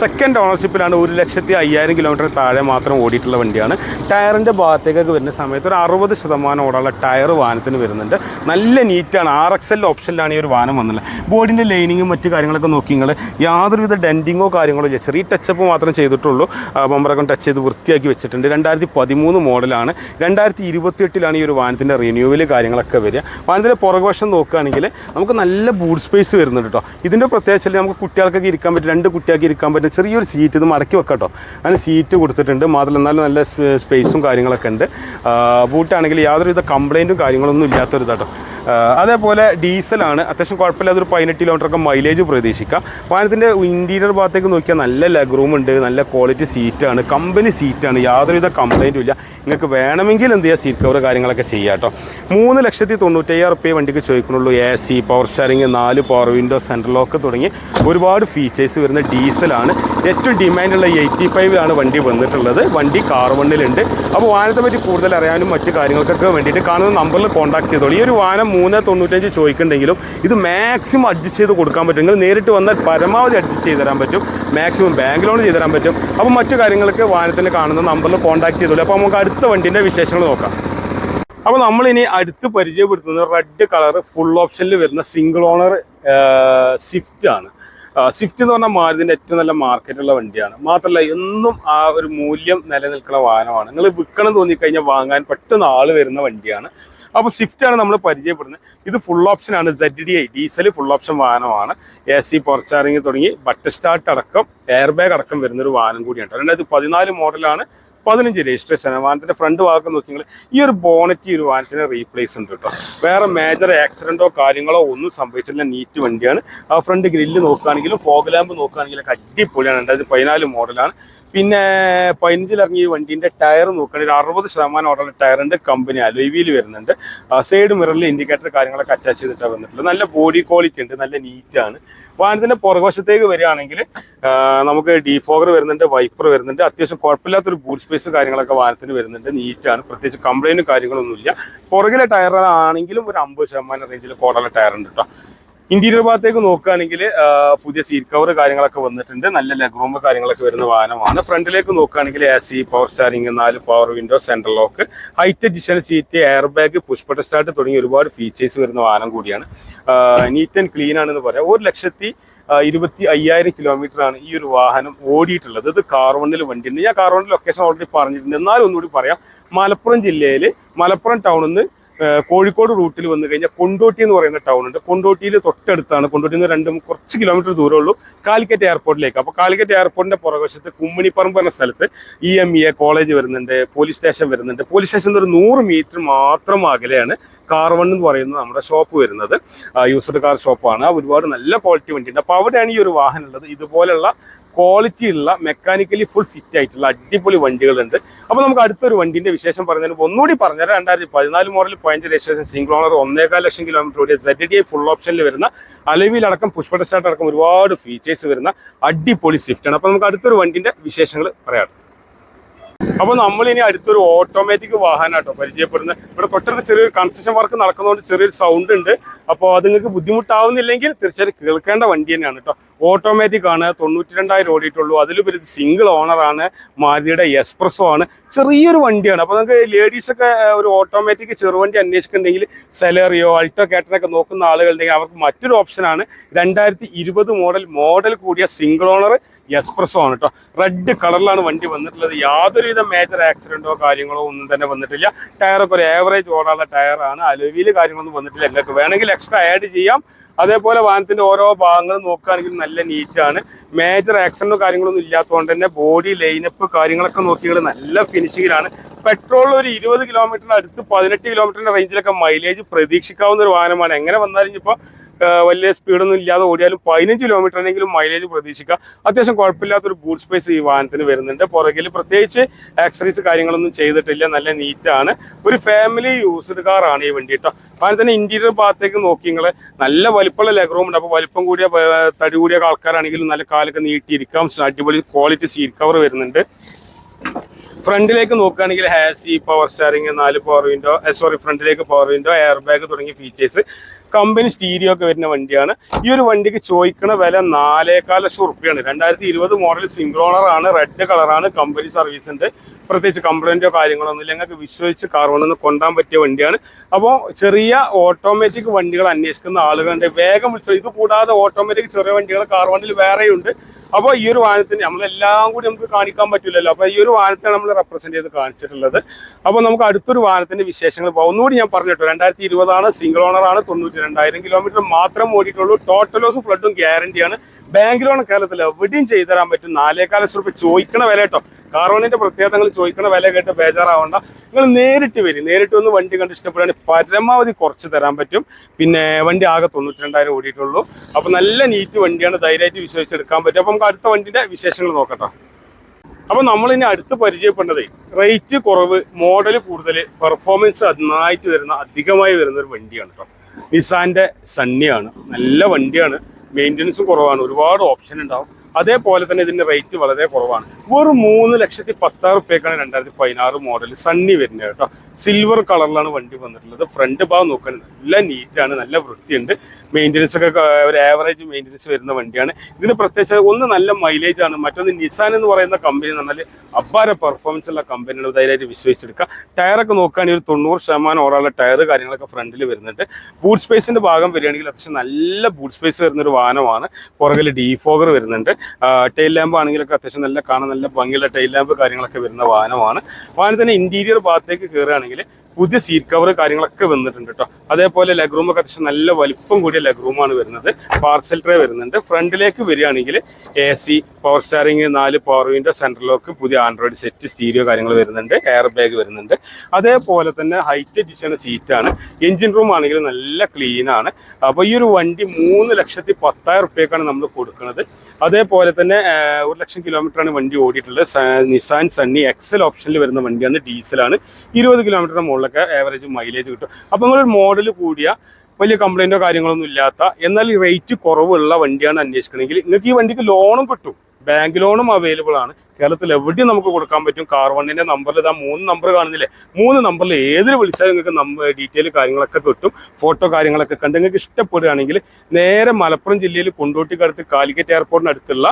സെക്കൻഡ് ഓണർഷിപ്പിലാണ് ഒരു ലക്ഷത്തി അയ്യായിരം കിലോമീറ്റർ താഴെ മാത്രം ഓടിയിട്ടുള്ള വണ്ടിയാണ്. ടയറിന്റെ ഭാഗത്തേക്കൊക്കെ വരുന്ന സമയത്ത് ഒരു അറുപത് ശതമാനം ഓടാനുള്ള ടയർ വാഹനത്തിന് വരുന്നുണ്ട്. നല്ല നീറ്റാണ് ആർ എക്സ് എൽ ഓപ്ഷനിലാണ് ഈ ഒരു വാഹനം വന്നുള്ളത് ബോഡിന്റെ ലൈനിങ്ങും മറ്റു കാര്യങ്ങളൊക്കെ നോക്കി നിങ്ങൾ യാതൊരുവിധ ഡെന്റിങ്ങോ കാര്യങ്ങളോ ഇല്ല ചെറിയ ടച്ചപ്പ് മാത്രം ചെയ്തിട്ടുള്ളൂ. ബമ്പറൊക്കെ ടച്ച് ചെയ്ത് വൃത്തിയാക്കി വെച്ചിട്ടുണ്ട്. രണ്ടായിരത്തി പതിമൂന്ന് മോഡലാണ് രണ്ടായിരത്തി ഇരുപത്തിയെട്ടിലാണ് ഈ ഒരു വാഹനത്തിന്റെ റിന്യൂവൽ കാര്യങ്ങളൊക്കെ വരിക. വാഹനത്തിന്റെ പുറകുവശം നോക്കുകയാണെങ്കിൽ നമുക്ക് നല്ല ബൂട്ട് സ്പേസ് വരുന്നുണ്ട് കേട്ടോ ഇതിന്റെ പ്രത്യേകിച്ച് നമുക്ക് കുട്ടികൾക്കൊക്കെ ഇരിക്കാൻ പറ്റും. രണ്ട് കുട്ടികൾക്ക് ഇരിക്കാൻ പറ്റും. ചെറിയൊരു സീറ്റ് ഇത് മടക്കി വെക്കാം കേട്ടോ അങ്ങനെ സീറ്റ് കൊടുത്തിട്ടുണ്ട്. മാത്രമല്ല എന്നാലും നല്ല സ്പേസും കാര്യങ്ങളൊക്കെ ഉണ്ട്. ബൂട്ടാണെങ്കിൽ യാതൊരുവിധ കംപ്ലൈന്റും കാര്യങ്ങളൊന്നും ഇല്ലാത്തൊരു കേട്ടോ അതേപോലെ ഡീസലാണ് അത്യാവശ്യം കുഴപ്പമില്ലാതൊരു പതിനെട്ട് കിലോമീറ്ററൊക്കെ മൈലേജ് പ്രതീക്ഷിക്കാം. വാഹനത്തിന്റെ ഇന്റീരിയർ ഭാഗത്തേക്ക് നോക്കിയാൽ നല്ല ലെഗ് റൂം ഉണ്ട് നല്ല ക്വാളിറ്റി സീറ്റാണ് കമ്പനി സീറ്റാണ് യാതൊരുവിധ കംപ്ലൈന്റും ഇല്ല. നിങ്ങൾക്ക് വേണമെങ്കിൽ എന്ത് ചെയ്യുക സീറ്റ് കവർ കാര്യങ്ങളൊക്കെ ചെയ്യാം കേട്ടോ. മൂന്ന് ലക്ഷത്തി തൊണ്ണൂറ്റയ്യായിരം റുപ്യ വണ്ടിക്ക് ചോദിക്കുന്നുള്ളൂ. എ സി പവർ ഷെയറിങ് നാല് പവർ വിൻഡോ സെൻട്രൽ ലോക്ക് തുടങ്ങി ഒരുപാട് ഫീച്ചേഴ്സ് വരുന്ന ഡീസലാണ് ഏറ്റവും ഡിമാൻഡുള്ള എയ്റ്റി ഫൈവ് ആണ് വണ്ടി വന്നിട്ടുള്ളത്. വണ്ടി കാർ വണ്ണിലുണ്ട് അപ്പോൾ വാഹനത്തെ പറ്റി കൂടുതൽ അറിയാനും മറ്റു കാര്യങ്ങൾക്കൊക്കെ വേണ്ടിയിട്ട് കാണുന്ന നമ്പറിൽ കോൺടാക്ട് ചെയ്തോളൂ. ഈ ഒരു വാഹനം മൂന്ന് തൊണ്ണൂറ്റഞ്ച് ചോദിക്കുന്നുണ്ടെങ്കിലും ഇത് മാക്സിമം അഡ്ജസ്റ്റ് ചെയ്ത് കൊടുക്കാൻ പറ്റും. നിങ്ങൾ നേരിട്ട് വന്നാൽ പരമാവധി അഡ്ജസ്റ്റ് ചെയ്ത് തരാൻ പറ്റും. മാക്സിമം ബാങ്ക് ലോൺ ചെയ്ത് തരാൻ പറ്റും. അപ്പോൾ മറ്റു കാര്യങ്ങൾക്ക് വാഹനത്തിന് കാണുന്ന നമ്പറിൽ കോൺടാക്ട് ചെയ്തോളൂ. അപ്പോൾ നമുക്ക് അടുത്ത വണ്ടിന്റെ വിശേഷങ്ങൾ നോക്കാം. അപ്പോൾ നമ്മളിനി അടുത്ത് പരിചയപ്പെടുത്തുന്നത് റെഡ് കളർ ഫുൾ ഓപ്ഷനിൽ വരുന്ന സിംഗിൾ ഓണർ സ്വിഫ്റ്റ് ആണ്. സ്വിഫ്റ്റ് എന്ന് പറഞ്ഞാൽ മാരുതിന്റെ ഏറ്റവും നല്ല മാർക്കറ്റുള്ള വണ്ടിയാണ്. മാത്രമല്ല എന്നും ആ ഒരു മൂല്യം നിലനിൽക്കുന്ന വാഹനമാണ്. നിങ്ങൾ വിൽക്കണം തോന്നിക്കഴിഞ്ഞാൽ വാങ്ങാൻ പെട്ടെന്ന് ആൾ വരുന്ന വണ്ടിയാണ്. അപ്പോൾ ആണ് നമ്മൾ പരിചയപ്പെടുന്നത്. ഇത് ഫുൾ ഓപ്ഷൻ ആണ്. Z D I diesel full option വാഹനമാണ്. എ സി പുറച്ചാറിങ് തുടങ്ങി ബട്ടർ സ്റ്റാർട്ട് അടക്കം എയർ ബാഗ് അടക്കം വരുന്ന ഒരു വാഹനം കൂടിയാണ്. രണ്ടായിരത്തി പതിനാല് മോഡലാണ് പതിനഞ്ച് രജിസ്ട്രേഷൻ വാഹനത്തിന്റെ ഫ്രണ്ട് ഭാഗം നോക്കിയെങ്കിൽ ഈ ഒരു ബോണറ്റ് ഈ ഒരു വാഹനത്തിന് റീപ്ലേസ് ഉണ്ട് കേട്ടോ. വേറെ മേജർ ആക്സിഡന്റോ കാര്യങ്ങളോ ഒന്നും സംഭവിച്ചില്ല നീറ്റ് വണ്ടിയാണ്. ആ ഫ്രണ്ട് ഗ്രില്ല് നോക്കുകയാണെങ്കിലും ഫോഗ് ലാമ്പ് നോക്കുകയാണെങ്കിലും അടിപൊളിയാണ്. രണ്ടായിരത്തി പതിനാല് മോഡലാണ് പിന്നെ പതിനഞ്ചിലിറങ്ങിയ വണ്ടീന്റെ ടയർ നോക്കുകയാണെങ്കിൽ അറുപത് ശതമാനം ഓർഡർ ടയറിന്റെ കമ്പനി അലോവിയിൽ വരുന്നുണ്ട്. സൈഡ് മിററിൽ ഇൻഡിക്കേറ്റർ കാര്യങ്ങളൊക്കെ അറ്റാച്ച് ചെയ്തിട്ടാണ് വന്നിട്ടുള്ളത്. നല്ല ബോഡി ക്വാളിറ്റി ഉണ്ട്. നല്ല നീറ്റാണ് വാഹനത്തിന്റെ പുറകുവശത്തേക്ക് വരികയാണെങ്കിൽ നമുക്ക് ഡീഫോഗർ വരുന്നുണ്ട് വൈപ്പർ വരുന്നുണ്ട് അത്യാവശ്യം കുഴപ്പമില്ലാത്തൊരു ബൂട്ട് സ്പേസ് കാര്യങ്ങളൊക്കെ വാഹനത്തിന് വരുന്നുണ്ട് നീറ്റാണ്. പ്രത്യേകിച്ച് കംപ്ലൈന്റും കാര്യങ്ങളൊന്നുമില്ല. പുറകിലെ ടയറാണെങ്കിലും ഒരു അമ്പത് ശതമാനം റേഞ്ചിൽ കോടല ടയർ ഉണ്ട് കേട്ടോ ഇന്റീരിയർ ഭാഗത്തേക്ക് നോക്കുകയാണെങ്കിൽ പുതിയ സീറ്റ് കവർ കാര്യങ്ങളൊക്കെ വന്നിട്ടുണ്ട്. നല്ല ലെഗ് റൂം കാര്യങ്ങളൊക്കെ വരുന്ന വാഹനമാണ്. ഫ്രണ്ടിലേക്ക് നോക്കുകയാണെങ്കിൽ എ സി പവർ സ്റ്റാരിങ് നാല് power window central lock height addition seat air bag push button start തുടങ്ങിയ ഒരുപാട് ഫീച്ചേഴ്സ് വരുന്ന വാഹനം കൂടിയാണ്. നീറ്റ് ആൻഡ് ക്ലീൻ ആണെന്ന് പറയാം. ഒരു ലക്ഷത്തി ഇരുപത്തി അയ്യായിരം കിലോമീറ്റർ ആണ് ഈ ഒരു വാഹനം ഓടിയിട്ടുള്ളത്. ഇത് കാർവണ്ണിൽ വണ്ടിയുണ്ട്. ഞാൻ കാർവണ്ണിൽ ലൊക്കേഷൻ ഓൾറെഡി പറഞ്ഞിട്ടുണ്ട്. എന്നാലും ഒന്നുകൂടി പറയാം. മലപ്പുറം ജില്ലയിൽ മലപ്പുറം ടൗണിൽ നിന്ന് കോഴിക്കോട് റൂട്ടിൽ വന്നു കഴിഞ്ഞാൽ കൊണ്ടോട്ടി എന്ന് പറയുന്ന ടൗൺ ഉണ്ട്. കൊണ്ടോട്ടിയിൽ തൊട്ടടുത്താണ്. കൊണ്ടോട്ടിയിൽ നിന്ന് രണ്ടും കുറച്ച് കിലോമീറ്റർ ദൂരമേ ഉള്ളൂ. കാലിക്കറ്റ് എയർപോർട്ടിലേക്ക് അപ്പോൾ കാലിക്കറ്റ് എയർപോർട്ടിന്റെ പുറകുവശത്ത് കുമ്മിണിപ്പറമ്പ് എന്ന സ്ഥലത്ത് E M E A college വരുന്നുണ്ട് പോലീസ് സ്റ്റേഷൻ വരുന്നുണ്ട്. പോലീസ് സ്റ്റേഷൻ ഒരു നൂറ് മീറ്റർ മാത്രം അകലെയാണ് കാർവൺ എന്ന് പറയുന്ന നമ്മുടെ ഷോപ്പ് വരുന്നത്. യൂസ്ഡ് കാർ ഷോപ്പാണ് ഒരുപാട് നല്ല ക്വാളിറ്റി വണ്ടിയുണ്ട്. അപ്പോൾ അവിടെയാണ് ഈ ഒരു വാഹനം ഉള്ളത്. ഇതുപോലുള്ള ക്വാളിറ്റി ഉള്ള മെക്കാനിക്കലി ഫുൾ ഫിറ്റ് ആയിട്ടുള്ള അടിപൊളി വണ്ടികളുണ്ട്. അപ്പോൾ നമുക്ക് അടുത്തൊരു വണ്ടിന്റെ വിശേഷം പറഞ്ഞതിന് ഒന്നുകൂടി പറഞ്ഞാൽ രണ്ടായിരത്തി പതിനാല് മോഡൽ പതിനഞ്ച് രജിസ്ട്രേഷൻ സിംഗിൾ ഓണർ ഒന്നേകാൽ lakh kilometre Z D full ഓപ്ഷനിൽ വരുന്ന അലവിലടക്കം പുഷ്പ സ്റ്റാർട്ട് അടക്കം ഒരുപാട് ഫീച്ചേഴ്സ് വരുന്ന അടിപൊളി സ്വിഫ്റ്റ് ആണ്. അപ്പോൾ നമുക്ക് അടുത്തൊരു വണ്ടിന്റെ വിശേഷങ്ങൾ പറയാം. അപ്പോൾ നമ്മൾ ഇനി അടുത്തൊരു ഓട്ടോമാറ്റിക് വാഹനമാട്ടോ പരിചയപ്പെടുന്നത്. ഇവിടെ തൊട്ടടുത്ത് ചെറിയൊരു കൺസ്ട്രക്ഷൻ വർക്ക് നടക്കുന്നതുകൊണ്ട് ചെറിയൊരു സൗണ്ട് ഉണ്ട്. അപ്പോൾ അത് നിങ്ങൾക്ക് ബുദ്ധിമുട്ടാവുന്നില്ലെങ്കിൽ തീർച്ചയായും കേൾക്കേണ്ട വണ്ടി തന്നെയാണ് കേട്ടോ ഓട്ടോമാറ്റിക് ആണ് തൊണ്ണൂറ്റി രണ്ടായിരം ഓടിയിട്ടുള്ളൂ അതിലുപരി സിംഗിൾ ഓണറാണ് മാരുതിയുടെ എക്സ്പ്രസ്സോ ആണ്. ചെറിയൊരു വണ്ടിയാണ്. അപ്പോൾ നിങ്ങൾക്ക് ലേഡീസൊക്കെ ഒരു ഓട്ടോമാറ്റിക് ചെറുവണ്ടി അന്വേഷിക്കുന്നുണ്ടെങ്കിൽ സെലറിയോ അൾട്ടോ കാറ്റനൊക്കെ നോക്കുന്ന ആളുകളുണ്ടെങ്കിൽ അവർക്ക് മറ്റൊരു ഓപ്ഷനാണ് രണ്ടായിരത്തി മോഡൽ മോഡൽ കൂടിയ സിംഗിൾ ഓണർ എക്സ്പ്രസോ ആണ് കേട്ടോ റെഡ് കളറിലാണ് വണ്ടി വന്നിട്ടുള്ളത്. യാതൊരുവിധ മേജർ ആക്സിഡന്റോ കാര്യങ്ങളോ ഒന്നും തന്നെ വന്നിട്ടില്ല. ടയറൊക്കെ ഒരു ഏവറേജ് ഓടാനുള്ള ടയറാണ് അലുവിയിൽ കാര്യങ്ങളൊന്നും വന്നിട്ടില്ല. നിങ്ങൾക്ക് വേണമെങ്കിൽ എക്സ്ട്രാ ആഡ് ചെയ്യാം. അതേപോലെ വാഹനത്തിന്റെ ഓരോ ഭാഗങ്ങളും നോക്കുകയാണെങ്കിൽ നല്ല നീറ്റാണ് മേജർ ആക്സിഡന്റോ കാര്യങ്ങളൊന്നും ഇല്ലാത്തതുകൊണ്ട് തന്നെ ബോഡി ലൈനപ്പ് കാര്യങ്ങളൊക്കെ നോക്കിയാൽ നല്ല ഫിനിഷിങ്ങിലാണ് പെട്രോൾ ഒരു ഇരുപത് കിലോമീറ്ററിന് അടുത്ത് പതിനെട്ട് കിലോമീറ്ററിന്റെ റേഞ്ചിലൊക്കെ മൈലേജ് പ്രതീക്ഷിക്കാവുന്ന ഒരു വാഹനമാണ്. എങ്ങനെ വന്നാലും ഇപ്പോൾ വലിയ സ്പീഡൊന്നും ഇല്ലാതെ ഓടിയാലും പതിനഞ്ച് കിലോമീറ്ററിനെങ്കിലും മൈലേജ് പ്രതീക്ഷിക്കുക അത്യാവശ്യം കുഴപ്പമില്ലാത്തൊരു ബൂട്ട് സ്പേസ് ഈ വാഹനത്തിന് വരുന്നുണ്ട്. പുറകിൽ പ്രത്യേകിച്ച് ആക്സറീസ് കാര്യങ്ങളൊന്നും ചെയ്തിട്ടില്ല. നല്ല നീറ്റാണ് ഒരു ഫാമിലി യൂസ്ഡ് കാറാണ് ഈ വണ്ടി കേട്ടോ വാഹനത്തിന്റെ ഇന്റീരിയർ ഭാഗത്തേക്ക് നോക്കി നിങ്ങൾ നല്ല വലിപ്പമുള്ള ലെഗ് റൂം ഉണ്ട്. അപ്പോൾ വലിപ്പം കൂടിയ തടി കൂടിയ ആൾക്കാരാണെങ്കിലും നല്ല കാലൊക്കെ നീട്ടിയിരിക്കാം. അടിപൊളി ക്വാളിറ്റി സീറ്റ് കവർ വരുന്നുണ്ട്. ഫ്രണ്ടിലേക്ക് നോക്കുകയാണെങ്കിൽ ഹാസി പവർ സ്റ്റാറിങ് നാല് പവർ വിൻഡോ സോറി ഫ്രണ്ടിലേക്ക് പവർ വിൻഡോ എയർ ബാഗ് തുടങ്ങിയ ഫീച്ചേഴ്സ് കമ്പനി സ്റ്റീരിയോ ഒക്കെ വരുന്ന വണ്ടിയാണ്. ഈ ഒരു വണ്ടിക്ക് ചോദിക്കുന്ന വില നാലേകാൽ ലക്ഷം ഉറുപ്പിയാണ് രണ്ടായിരത്തി ഇരുപത് മോഡൽ സിംഗിൾ ആണ് റെഡ് കളറാണ് കമ്പനി സർവീസിന്റെ പ്രത്യേകിച്ച് കംപ്ലൈന്റോ കാര്യങ്ങളൊന്നും ഇല്ല. ഞങ്ങൾക്ക് വിശ്വസിച്ച് കാർ കൊണ്ടാൻ പറ്റിയ വണ്ടിയാണ്. അപ്പോൾ ചെറിയ ഓട്ടോമാറ്റിക് വണ്ടികൾ അന്വേഷിക്കുന്ന ആളുകളുണ്ട്. വേഗം ഇത് കൂടാതെ ഓട്ടോമാറ്റിക് ചെറിയ വണ്ടികൾ കാർ വണ്ടിയിൽ വേറെയുണ്ട്. അപ്പോൾ ഈ ഒരു വാഹനത്തിന് നമ്മളെല്ലാം കൂടി നമുക്ക് കാണിക്കാൻ പറ്റില്ലല്ലോ അപ്പോൾ ഈ ഒരു വാഹനത്തെ നമ്മൾ റെപ്രസെന്റ് ചെയ്ത് കാണിച്ചിട്ടുള്ളത്. അപ്പോൾ നമുക്ക് അടുത്തൊരു വാഹനത്തിന്റെ വിശേഷങ്ങൾ ഒന്നുകൂടി ഞാൻ പറഞ്ഞിട്ടു രണ്ടായിരത്തി ഇരുപതാണ് സിംഗിൾ ഓണർ ആണ്. തൊണ്ണൂറ്റി രണ്ടായിരം കിലോമീറ്റർ മാത്രം ഓടിയിട്ടുള്ളൂ. ടോട്ടൽ ലോസ് ഫ്ലഡും ഗ്യാരണ്ടിയാണ് ബാങ്ക് ലോൺ കേരളത്തിൽ എവിടെയും ചെയ്തു തരാൻ പറ്റും. നാലേകാല ലക്ഷം ചോദിക്കണ വില കേട്ടോ. കാർവണിന്റെ പ്രത്യേകതകൾ ചോദിക്കണ വില കേട്ട് ബേജാറാവണ്ട. നിങ്ങൾ നേരിട്ട് വരും. നേരിട്ട് വന്ന് വണ്ടി കണ്ട് ഇഷ്ടപ്പെടുകയാണെങ്കിൽ പരമാവധി കുറച്ച് തരാൻ പറ്റും. പിന്നെ വണ്ടി ആകെ തൊണ്ണൂറ്റി രണ്ടായിരം ഓടിയിട്ടുള്ളൂ. അപ്പൊ നല്ല നീറ്റ് വണ്ടിയാണ്. ധൈര്യമായിട്ട് വിശ്വസിച്ചെടുക്കാൻ പറ്റും. അപ്പൊ നമുക്ക് അടുത്ത വണ്ടിന്റെ വിശേഷങ്ങൾ നോക്കട്ടോ. അപ്പൊ നമ്മൾ ഇനി അടുത്ത് പരിചയപ്പെടുന്നത് റേറ്റ് കുറവ് മോഡൽ കൂടുതൽ പെർഫോമൻസ് നന്നായിട്ട് വരുന്ന അധികമായി വരുന്ന ഒരു വണ്ടിയാണ് കേട്ടോ നിസാന്റെ സണ്ണിയാണ് നല്ല വണ്ടിയാണ്. മെയിന്റനൻസും കുറവാണ്. ഒരുപാട് ഓപ്ഷൻ ഉണ്ടാവും. അതേപോലെ തന്നെ ഇതിന്റെ റേറ്റ് വളരെ കുറവാണ്. വെറും മൂന്ന് ലക്ഷത്തി പത്താറ് റുപ്യക്കാണ് രണ്ടായിരത്തി പതിനാറ് മോഡൽ സണ്ണി വരുന്നത് കേട്ടോ. സിൽവർ കളറിലാണ് വണ്ടി വന്നിട്ടുള്ളത്. ഫ്രണ്ട് ഭാഗം നോക്കാൻ നല്ല നീറ്റാണ് നല്ല വൃത്തിയുണ്ട്. മെയിന്റനൻസ് ഒക്കെ ഒരു ആവറേജ് മെയിന്റനൻസ് വരുന്ന വണ്ടിയാണ്. ഇതിന് പ്രത്യേകിച്ച് ഒന്ന് നല്ല മൈലേജ് ആണ്. മറ്റൊന്ന് നിസാൻ എന്ന് പറയുന്ന കമ്പനി എന്ന് പറഞ്ഞാൽ അപ്പാര പെർഫോമൻസ് ഉള്ള കമ്പനിയാണ് ധൈര്യമായിട്ട് വിശ്വസിച്ചെടുക്കുക ടയറൊക്കെ നോക്കുകയാണെങ്കിൽ ഒരു തൊണ്ണൂറ് ശതമാനം ഓടാനുള്ള ടയർ കാര്യങ്ങളൊക്കെ ഫ്രണ്ടിൽ വരുന്നുണ്ട്. ബൂട്ട് സ്പേസിന്റെ ഭാഗം വരികയാണെങ്കിൽ അത്യാവശ്യം നല്ല ബൂട്ട് സ്പേസ് വരുന്നൊരു വാഹനമാണ്. പുറകിൽ ഡീഫോഗർ വരുന്നുണ്ട്. ടെയിൽ ലാമ്പ് ആണെങ്കിലൊക്കെ അത്യാവശ്യം നല്ല കാണാൻ നല്ല ഭംഗിയുള്ള ടൈൽ ലാമ്പ് കാര്യങ്ങളൊക്കെ വരുന്ന വാഹനമാണ്. വാഹനത്തിന്റെ ഇന്റീരിയർ ഭാഗത്തേക്ക് കയറുകയാണെങ്കിൽ പുതിയ സീറ്റ് കവർ കാര്യങ്ങളൊക്കെ വന്നിട്ടുണ്ട് കേട്ടോ അതേപോലെ ലെഗ് ഒക്കെ അത്യാവശ്യം നല്ല വലിപ്പം കൂടിയ ലെഗ് റൂമാണ് വരുന്നത്. പാർസൽ ട്രേ വരുന്നുണ്ട്. ഫ്രണ്ടിലേക്ക് വരികയാണെങ്കിൽ എ സി പവർ സ്റ്റാറിംഗ് നാല് പവർ വിൻഡോ സെൻട്രൽ ലോക്ക് പുതിയ ആൻഡ്രോയിഡ് സെറ്റ് സ്റ്റീരിയോ കാര്യങ്ങൾ വരുന്നുണ്ട്. എയർ ബാഗ് വരുന്നുണ്ട്. അതേപോലെ തന്നെ ഹൈറ്റ് എഡിഷൻ സീറ്റാണ് എഞ്ചിൻ റൂം ആണെങ്കിൽ നല്ല ക്ലീൻ ആണ്. അപ്പോൾ ഈ ഒരു വണ്ടി മൂന്ന് ലക്ഷത്തി പത്തായിരം റുപ്യക്കാണ് നമ്മൾ കൊടുക്കുന്നത്. അതേപോലെ തന്നെ ഒരു ലക്ഷം കിലോമീറ്റർ ആണ് വണ്ടി ഓടിയിട്ടുള്ളത്. നിസാൻ സണ്ണി എക്സൽ ഓപ്ഷനിൽ വരുന്ന വണ്ടിയാണ്. ഡീസലാണ് ഇരുപത് കിലോമീറ്ററിന് മുകളിലൊക്കെ ആവറേജ് മൈലേജ് കിട്ടും. അപ്പോൾ നിങ്ങൾ മോഡൽ കൂടിയ വലിയ കംപ്ലൈന്റോ കാര്യങ്ങളൊന്നും ഇല്ലാത്ത എന്നാൽ റേറ്റ് കുറവുള്ള വണ്ടിയാണ് അന്വേഷിക്കണമെങ്കിൽ നിങ്ങൾക്ക് ഈ വണ്ടിക്ക് ലോണും കിട്ടും. ബാങ്ക് ലോണും അവൈലബിൾ ആണ്. കേരളത്തിൽ എവിടെയും നമുക്ക് കൊടുക്കാൻ പറ്റും. കാർ വണ്ണിന്റെ നമ്പറിൽ ഇതാ മൂന്ന് നമ്പർ കാണുന്നില്ലേ? മൂന്ന് നമ്പറിൽ ഏതിൽ വിളിച്ചാൽ നിങ്ങൾക്ക് നമ്പർ ഡീറ്റെയിൽ കാര്യങ്ങളൊക്കെ കിട്ടും. ഫോട്ടോ കാര്യങ്ങളൊക്കെ കണ്ട് നിങ്ങൾക്ക് ഇഷ്ടപ്പെടുകയാണെങ്കിൽ നേരെ മലപ്പുറം ജില്ലയിൽ കൊണ്ടോട്ടിക്കടുത്ത് കാലിക്കറ്റ് എയർപോർട്ടിന് അടുത്തുള്ള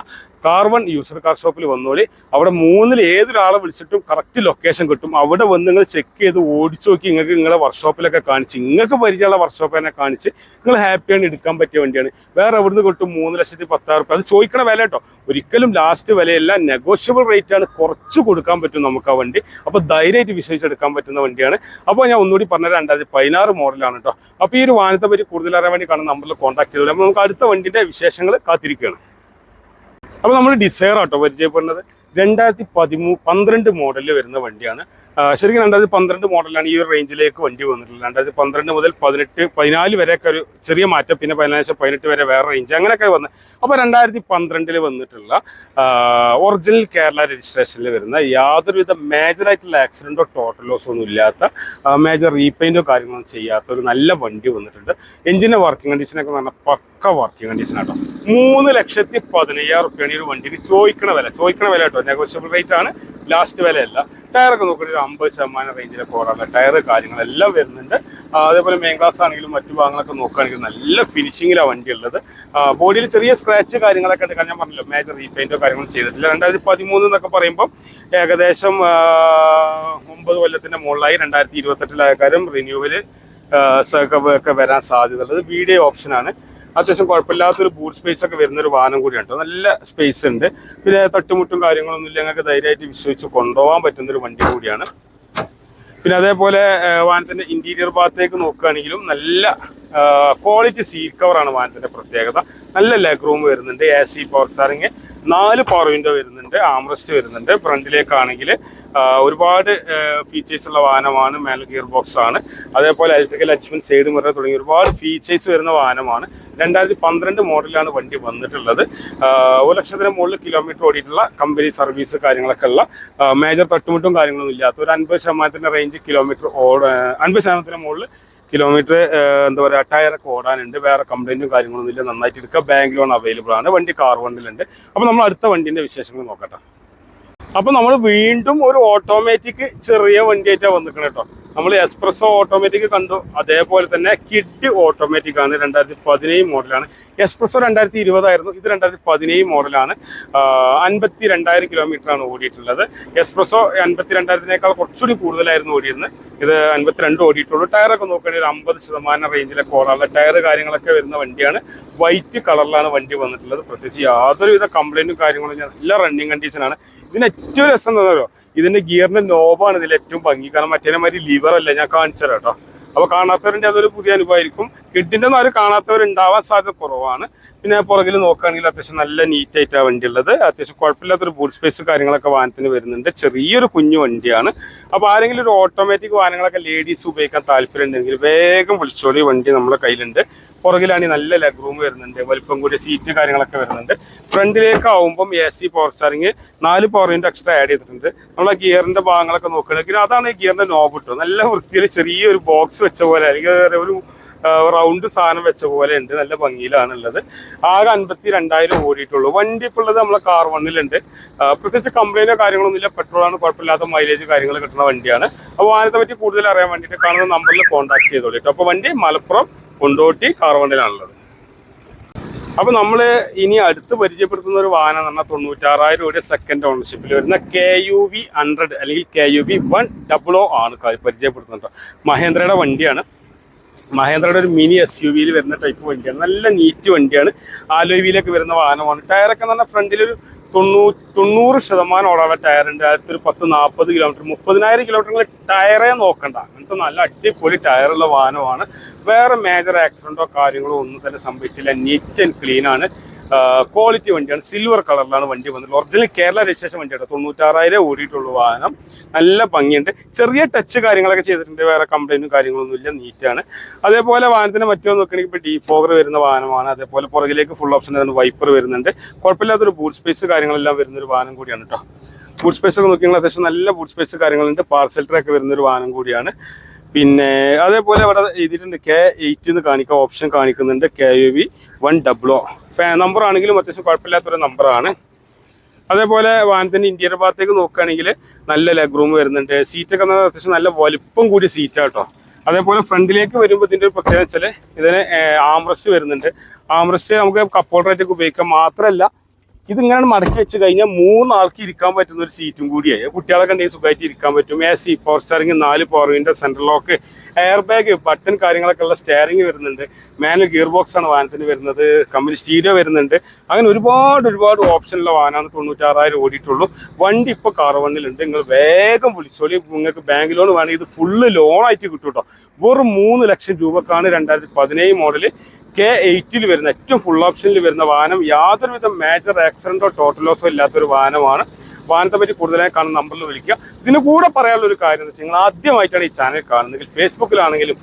കാർ വൺ യൂസർ കാർ ഷോപ്പിൽ വന്നോളി. അവിടെ മൂന്നിൽ ഏതൊരാളെ വിളിച്ചിട്ടും കറക്റ്റ് ലൊക്കേഷൻ കിട്ടും. അവിടെ വന്ന് നിങ്ങൾ ചെക്ക് ചെയ്ത് ഓടിച്ചു നോക്കി നിങ്ങൾക്ക് നിങ്ങളെ വർക്ക്ഷോപ്പിലൊക്കെ കാണിച്ച് നിങ്ങൾക്ക് പരിചയമുള്ള വർക്ക്ഷോപ്പ് തന്നെ കാണിച്ച് നിങ്ങൾ ഹാപ്പിയാണ് എടുക്കാൻ പറ്റിയ വണ്ടിയാണ്. വേറെ എവിടുന്ന് കിട്ടും? മൂന്ന് ലക്ഷത്തി പത്താറ് അത് ചോദിക്കണ വില കേട്ടോ. ഒരിക്കലും ലാസ്റ്റ് വിലയല്ല. നെഗോഷ്യബിൾ റേറ്റ് ആണ് കുറച്ച് കൊടുക്കാൻ പറ്റും നമുക്ക് ആ വണ്ടി. അപ്പോൾ ധൈര്യമായിട്ട് വിശ്വസിച്ചെടുക്കാൻ പറ്റുന്ന വണ്ടിയാണ്. അപ്പോൾ ഞാൻ ഒന്നുകൂടി പറഞ്ഞ രണ്ടായിരത്തി പതിനാറ് മോഡലാണ് കേട്ടോ അപ്പോൾ ഈ ഒരു വാഹനത്തെ പറ്റി കൂടുതൽ അറിയാൻ വേണ്ടി കാണുന്ന നമ്പറിൽ കോൺടാക്ട് ചെയ്തോളൂ. അപ്പോൾ നമുക്ക് അടുത്ത വണ്ടിന്റെ വിശേഷങ്ങൾ കാത്തിരിക്കുകയാണ്. അപ്പോൾ നമ്മൾ ഡിസയർ ആട്ടോ പരിചയപ്പെടുന്നത്. രണ്ടായിരത്തി പതിമൂ പന്ത്രണ്ട് മോഡലിൽ വരുന്ന വണ്ടിയാണ്. ശരിക്കും രണ്ടായിരത്തി പന്ത്രണ്ട് മോഡലാണ് ഈ ഒരു റേഞ്ചിലേക്ക് വണ്ടി വന്നിട്ടുള്ളത്. രണ്ടായിരത്തി പന്ത്രണ്ട് മുതൽ പതിനെട്ട് പതിനാല് വരെയൊക്കെ ഒരു ചെറിയ മാറ്റം പിന്നെ പതിനാല് പതിനെട്ട് വരെ വേറെ റേഞ്ച് അങ്ങനെയൊക്കെ വന്ന്. അപ്പോൾ രണ്ടായിരത്തി പന്ത്രണ്ടിൽ വന്നിട്ടുള്ള ഒറിജിനൽ കേരള രജിസ്ട്രേഷനിൽ വരുന്ന യാതൊരുവിധ മേജറായിട്ടുള്ള ആക്സിഡന്റോ ടോട്ടൽ ലോസോ ഒന്നും ഇല്ലാത്ത മേജർ റീപെയിന്റോ കാര്യങ്ങളൊന്നും ചെയ്യാത്ത ഒരു നല്ല വണ്ടി വന്നിട്ടുണ്ട്. എഞ്ചിന്റെ വർക്കിംഗ് കണ്ടീഷനൊക്കെ പറഞ്ഞാൽ പക്ക വർക്കിംഗ് കണ്ടീഷൻ ആട്ടോ. മൂന്ന് ലക്ഷത്തി പതിനയ്യായിരം റുപ്യാണ് ഈ ഒരു വണ്ടിക്ക് ചോദിക്കണ വില. ചോദിക്കണ വില കേട്ടോ. നെഗോഷ്യബിൾ റേറ്റ് ആണ്. ലാസ്റ്റ് വിലയല്ല. ടയറൊക്കെ നോക്കിയിട്ട് അമ്പത് ശതമാനം റേഞ്ചിൽ ഓടാനുള്ള ടയർ കാര്യങ്ങളെല്ലാം വരുന്നുണ്ട്. അതേപോലെ മെയിൻ ക്ലാസ് ആണെങ്കിലും മറ്റു ഭാഗങ്ങളൊക്കെ നോക്കുകയാണെങ്കിൽ നല്ല ഫിനിഷിങ്ങിലാണ് വണ്ടി ഉള്ളത് ബോഡിയിൽ ചെറിയ സ്ക്രാച്ച് കാര്യങ്ങളൊക്കെ ഉണ്ട്. ഞാൻ പറഞ്ഞല്ലോ മേജർ റീപെയിന്റോ കാര്യങ്ങളും ചെയ്തിട്ടില്ല. രണ്ടായിരത്തി പതിമൂന്ന് എന്നൊക്കെ പറയുമ്പോൾ ഏകദേശം ഒമ്പത് കൊല്ലത്തിന്റെ മുകളിലായി രണ്ടായിരത്തി ഇരുപത്തെട്ടിലായ കാര്യം റിന്യൂവൽ ഒക്കെ വരാൻ സാധ്യതയുള്ളത്. വീഡിയോ ഓപ്ഷനാണ് അത്യാവശ്യം കുഴപ്പമില്ലാത്തൊരു ബൂട്ട് സ്പേസ് ഒക്കെ വരുന്ന ഒരു വാഹനം കൂടിയാണ് നല്ല സ്പേസ് ഉണ്ട്. പിന്നെ തട്ടുമുട്ടും കാര്യങ്ങളൊന്നും ഇല്ല. ഞങ്ങൾക്ക് ധൈര്യമായിട്ട് വിശ്വസിച്ച് കൊണ്ടുപോകാൻ പറ്റുന്ന ഒരു വണ്ടി കൂടിയാണ്. പിന്നെ അതേപോലെ വാഹനത്തിന്റെ ഇന്റീരിയർ ഭാഗത്തേക്ക് നോക്കുകയാണെങ്കിലും നല്ല ക്വാളിറ്റി സീറ്റ് കവറാണ് വാഹനത്തിന്റെ പ്രത്യേകത. നല്ല ലെഗ് റൂം വരുന്നുണ്ട്. എ സി പവർ സ്റ്റാറിങ് നാല് പവർ വിൻഡോ വരുന്നുണ്ട്. ആംറസ്റ്റ് വരുന്നുണ്ട്. ഫ്രണ്ടിലേക്കാണെങ്കിൽ ഒരുപാട് ഫീച്ചേഴ്സ് ഉള്ള വാഹനമാണ്. മാനുവൽ ഗിയർ ബോക്സ് ആണ്. അതേപോലെ ഇലക്ട്രിക്കൽ അച്ച്മെന്റ് സൈഡ് മിറർ തുടങ്ങി ഒരുപാട് ഫീച്ചേഴ്സ് വരുന്ന വാഹനമാണ്. രണ്ടായിരത്തി പന്ത്രണ്ട് മോഡലാണ് വണ്ടി വന്നിട്ടുള്ളത്. ഒരു ലക്ഷത്തിന് മുകളിൽ കിലോമീറ്റർ ഓടിയിട്ടുള്ള കമ്പനി സർവീസ് കാര്യങ്ങളൊക്കെ ഉള്ള മേജർ തട്ടുമുട്ടും കാര്യങ്ങളൊന്നും ഇല്ലാത്ത ഒരു അൻപത് ശതമാനത്തിന്റെ റേഞ്ച് കിലോമീറ്റർ ഓട അൻപത് ശതമാനത്തിന് മുകളിൽ കിലോമീറ്റർ എന്താ പറയുക ടയറൊക്കെ ഓടാനുണ്ട്. വേറെ കംപ്ലൈന്റും കാര്യങ്ങളൊന്നും ഇല്ല. നന്നായിട്ട് എടുക്കുക ബാങ്ക് ലോൺ അവൈലബിൾ ആണ്. വണ്ടി കാർ വണ്ടിലുണ്ട് അപ്പോൾ നമ്മൾ അടുത്ത വണ്ടിന്റെ വിശേഷങ്ങൾ നോക്കട്ടെ. അപ്പൊ നമ്മൾ വീണ്ടും ഒരു ഓട്ടോമാറ്റിക് ചെറിയ വണ്ടിയായിട്ടാണ് വന്നിക്കണം കേട്ടോ നമ്മൾ എക്സ്പ്രസോ ഓട്ടോമാറ്റിക് കണ്ടു. അതേപോലെ തന്നെ കിഡ് ഓട്ടോമാറ്റിക് ആണ്. രണ്ടായിരത്തി പതിനേഴ് മോഡലാണ്. എക്സ്പ്രസോ രണ്ടായിരത്തി ഇരുപതായിരുന്നു. ഇത് രണ്ടായിരത്തി പതിനേഴ് മോഡലാണ്. അൻപത്തി രണ്ടായിരം കിലോമീറ്റർ ആണ് ഓടിയിട്ടുള്ളത്. എക്സ്പ്രസോ അൻപത്തി രണ്ടായിരത്തിനേക്കാൾ കുറച്ചുകൂടി കൂടുതലായിരുന്നു ഓടിയിരുന്നത്. ഇത് അൻപത്തിരണ്ട് ഓടിയിട്ടുള്ളൂ. ടയറൊക്കെ നോക്കുകയാണെങ്കിൽ അമ്പത് ശതമാനം റേഞ്ചിലെ കോളാണ്. ടയർ കാര്യങ്ങളൊക്കെ വരുന്ന വണ്ടിയാണ്. വൈറ്റ് കളറിലാണ് വണ്ടി വന്നിട്ടുള്ളത്. പ്രത്യേകിച്ച് യാതൊരുവിധ കംപ്ലൈന്റും കാര്യങ്ങളും നല്ല റണ്ണിങ് കണ്ടീഷനാണ് ഇതിന് ഏറ്റവും രസം എന്താണെന്നോ ഇതിന്റെ ഗിയറിന്റെ നോബാണ് ഇതിൽ ഏറ്റവും ഭംഗി. കാരണം മറ്റേ മാതിരി ലിവർ അല്ല ഞാൻ കാണിച്ചു തരാം കേട്ടോ. അപ്പൊ കാണാത്തവരുടെ അതൊരു പുതിയ അനുഭവമായിരിക്കും. കിഡിന്റെ ഒന്നും അവർ കാണാത്തവരുണ്ടാവാൻ സാധ്യത കുറവാണ്. പിന്നെ പുറകിൽ നോക്കുകയാണെങ്കിൽ അത്യാവശ്യം നല്ല നീറ്റ് ആയിട്ടാണ് വണ്ടി ഉള്ളത് അത്യാവശ്യം കുഴപ്പമില്ലാത്തൊരു ബൂട്ട് സ്പേസ് കാര്യങ്ങളൊക്കെ വാഹനത്തിന് വരുന്നുണ്ട്. ചെറിയൊരു കുഞ്ഞു വണ്ടിയാണ്. അപ്പോൾ ആരെങ്കിലും ഒരു ഓട്ടോമാറ്റിക് വാഹനങ്ങളൊക്കെ ലേഡീസ് ഉപയോഗിക്കാൻ താല്പര്യം ഉണ്ടെങ്കിൽ വേഗം വിളിച്ചോളി. വണ്ടി നമ്മുടെ കയ്യിലുണ്ട്. പുറകിലാണെങ്കിൽ നല്ല ലെഗ് റൂം വരുന്നുണ്ട്. വലിപ്പം കൂടിയ സീറ്റ് കാര്യങ്ങളൊക്കെ വരുന്നുണ്ട്. ഫ്രണ്ടിലേക്ക് ആവുമ്പം എ സി പവർ സ്റ്റാറിങ് നാല് പവർ എക്സ്ട്രാ ആഡ് ചെയ്തിട്ടുണ്ട്. നമ്മളെ ഗിയറിന്റെ ഭാഗങ്ങളൊക്കെ നോക്കുകയാണെങ്കിൽ അതാണ് ഈ ഗിയറിന്റെ നോബ് കിട്ടുക നല്ല വൃത്തിയിൽ ചെറിയൊരു ബോക്സ് വെച്ച പോലെ അല്ലെങ്കിൽ ഒരു റൗണ്ട് സാധനം വെച്ച പോലെ ഉണ്ട്. നല്ല ഭംഗിയിലാണ് ഉള്ളത് ആകെ അൻപത്തി രണ്ടായിരം ഓടിയിട്ടുള്ളൂ. വണ്ടി ഇപ്പോൾ ഉള്ളത് നമ്മളെ കാർ വണ്ണിലുണ്ട് പ്രത്യേകിച്ച് കംപ്ലൈന്റോ കാര്യങ്ങളൊന്നും ഇല്ല. പെട്രോളാണ് കുഴപ്പമില്ലാത്ത മൈലേജ് കാര്യങ്ങൾ കിട്ടുന്ന വണ്ടിയാണ്. അപ്പോൾ വാഹനത്തെ പറ്റി കൂടുതൽ അറിയാൻ വേണ്ടിയിട്ട് കാണുന്ന നമ്പറിൽ കോൺടാക്ട് ചെയ്തോളൂ കേട്ടോ. അപ്പോൾ വണ്ടി മലപ്പുറം കൊണ്ടോട്ടി കാർ വണ്ടിയിലാണുള്ളത് അപ്പൊ നമ്മൾ ഇനി അടുത്ത് പരിചയപ്പെടുത്തുന്ന ഒരു വാഹനം എന്ന് പറഞ്ഞാൽ തൊണ്ണൂറ്റാറായിരം രൂപയുടെ സെക്കൻഡ് ഓണർഷിപ്പിൽ വരുന്ന കെ യു വി ഹൺഡ്രഡ് അല്ലെങ്കിൽ K U V one double O ആണ് പരിചയപ്പെടുത്തുന്നത് മഹേന്ദ്രയുടെ വണ്ടിയാണ്. മഹേന്ദ്രയുടെ ഒരു മിനി എസ് യു വിയിൽ വരുന്ന ടൈപ്പ് വണ്ടിയാണ്. നല്ല നീറ്റ് വണ്ടിയാണ്. ആലോയിലേക്ക് വരുന്ന വാഹനമാണ്. ടയറൊക്കെ നല്ല ഫ്രണ്ടിലൊരു തൊണ്ണൂ തൊണ്ണൂറ് ശതമാനം ഓടാനുള്ള ടയർ ഉണ്ട്. അടുത്ത് ഒരു പത്ത് നാൽപ്പത് കിലോമീറ്റർ മുപ്പതിനായിരം കിലോമീറ്റർ ടയറേ നോക്കണ്ട. അങ്ങനത്തെ നല്ല അടിപൊളി ടയറുള്ള വാഹനമാണ്. വേറെ മേജർ ആക്സിഡന്റോ കാര്യങ്ങളോ ഒന്നും തന്നെ സംഭവിച്ചില്ല. നീറ്റ് ആൻഡ് ക്ലീൻ ആണ്. ക്വാളിറ്റി വണ്ടിയാണ്. സിൽവർ കളറിലാണ് വണ്ടി വന്നത് ഒറിജിനൽ കേരള രജിസ്ട്രേഷൻ വണ്ടിയാണ് തൊണ്ണൂറ്റാറായിരം ഓടിയിട്ടുള്ള വാഹനം. നല്ല ഭംഗിയുണ്ട്. ചെറിയ ടച്ച് കാര്യങ്ങളൊക്കെ ചെയ്തിട്ടുണ്ട്. വേറെ കംപ്ലൈന്റും കാര്യങ്ങളൊന്നും ഇല്ല. നീറ്റാണ് അതേപോലെ വാഹനത്തിന് മറ്റോ നോക്കുകയാണെങ്കിൽ ഇപ്പോൾ ഡീഫോഗർ വരുന്ന വാഹനമാണ്. അതേപോലെ പുറകിലേക്ക് ഫുൾ ഓപ്ഷൻ വരുന്ന വൈപ്പർ വരുന്നുണ്ട്. കുഴപ്പമില്ലാത്തൊരു ബൂട്ട് സ്പേസ് കാര്യങ്ങളെല്ലാം വരുന്ന ഒരു വാഹനം കൂടിയാണ് കേട്ടോ. ബൂട്ട് സ്പേസ് ഒക്കെ നോക്കിയാൽ അത്യാവശ്യം നല്ല ബൂട്ട് സ്പേസ് കാര്യങ്ങളുണ്ട്. പാർസൽ ട്രക്ക് വരുന്ന ഒരു വാഹനം കൂടിയാണ്. പിന്നെ അതേപോലെ ഇവിടെ എഴുതിയിട്ടുണ്ട് കെ എയ്റ്റ് എന്ന് കാണിക്കുക ഓപ്ഷൻ കാണിക്കുന്നുണ്ട് K U V one double number ആണെങ്കിലും അത്യാവശ്യം കുഴപ്പമില്ലാത്തൊരു നമ്പറാണ് അതേപോലെ വാഹനത്തിന്റെ ഇന്റീരിയർ ഭാഗത്തേക്ക് നോക്കുകയാണെങ്കിൽ നല്ല ലെഗ് റൂം വരുന്നുണ്ട്. സീറ്റൊക്കെ അത്യാവശ്യം നല്ല വലിപ്പം കൂടിയ സീറ്റാട്ടോ അതേപോലെ ഫ്രണ്ടിലേക്ക് വരുമ്പോൾ ഇതിന്റെ ഒരു പ്രത്യേകത വെച്ചാൽ ഇതിന് ആംറസ്റ്റ് വരുന്നുണ്ട്. ആംറസ്റ്റ് നമുക്ക് കപ്പോൾ റേറ്റൊക്കെ ഉപയോഗിക്കാം. മാത്രമല്ല ഇതിങ്ങനെ മടക്കി വെച്ച് കഴിഞ്ഞാൽ മൂന്നാൾക്ക് ഇരിക്കാൻ പറ്റുന്ന ഒരു സീറ്റും കൂടിയായി കുട്ടികളൊക്കെ ഉണ്ടെങ്കിൽ സുഖമായിട്ട് ഇരിക്കാൻ പറ്റും. എ സി പവർ സ്റ്റാറിങ് നാല് power window central lock air bag button കാര്യങ്ങളൊക്കെ ഉള്ള സ്റ്റിയറിംഗ് വരുന്നുണ്ട്. മാനുവൽ ഗിയർ ബോക്സ് ആണ് വാഹനത്തിന് വരുന്നത്. കമ്പനി സ്റ്റീരിയോ വരുന്നുണ്ട്. അങ്ങനെ ഒരുപാട് ഒരുപാട് ഓപ്ഷനുള്ള വാഹനമാണ് തൊണ്ണൂറ്റാറായിരം ഓടിയിട്ടുള്ളൂ. വണ്ടി ഇപ്പോൾ കാർ വണ്ണിലുണ്ട്. നിങ്ങൾ വേഗം വിളിച്ചോളി. നിങ്ങൾക്ക് ബാങ്ക് ലോൺ വേണമെങ്കിൽ ഇത് ഫുള്ള് ലോണായിട്ട് കിട്ടും കേട്ടോ വെറും മൂന്ന് ലക്ഷം രൂപക്കാണ് രണ്ടായിരത്തി പതിനേഴ് മോഡൽ കെ എയ്റ്റിൽ വരുന്ന ഏറ്റവും ഫുൾ ഓപ്ഷനിൽ വരുന്ന വാഹനം യാതൊരുവിധ മേജർ ആക്സിഡന്റോ ടോട്ടൽ ലോസോ ഇല്ലാത്തൊരു വാഹനമാണ്. വാഹനത്തെ പറ്റി കൂടുതലായി കാണുന്ന നമ്പറിൽ വിളിക്കുക. ഇതിന് കൂടെ പറയാനുള്ള ഒരു കാര്യം എന്ന് വെച്ചാൽ നിങ്ങൾ ആദ്യമായിട്ടാണ് ഈ ചാനൽ കാണുന്നതെങ്കിൽ ഫേസ്ബുക്കിലാണെങ്കിലും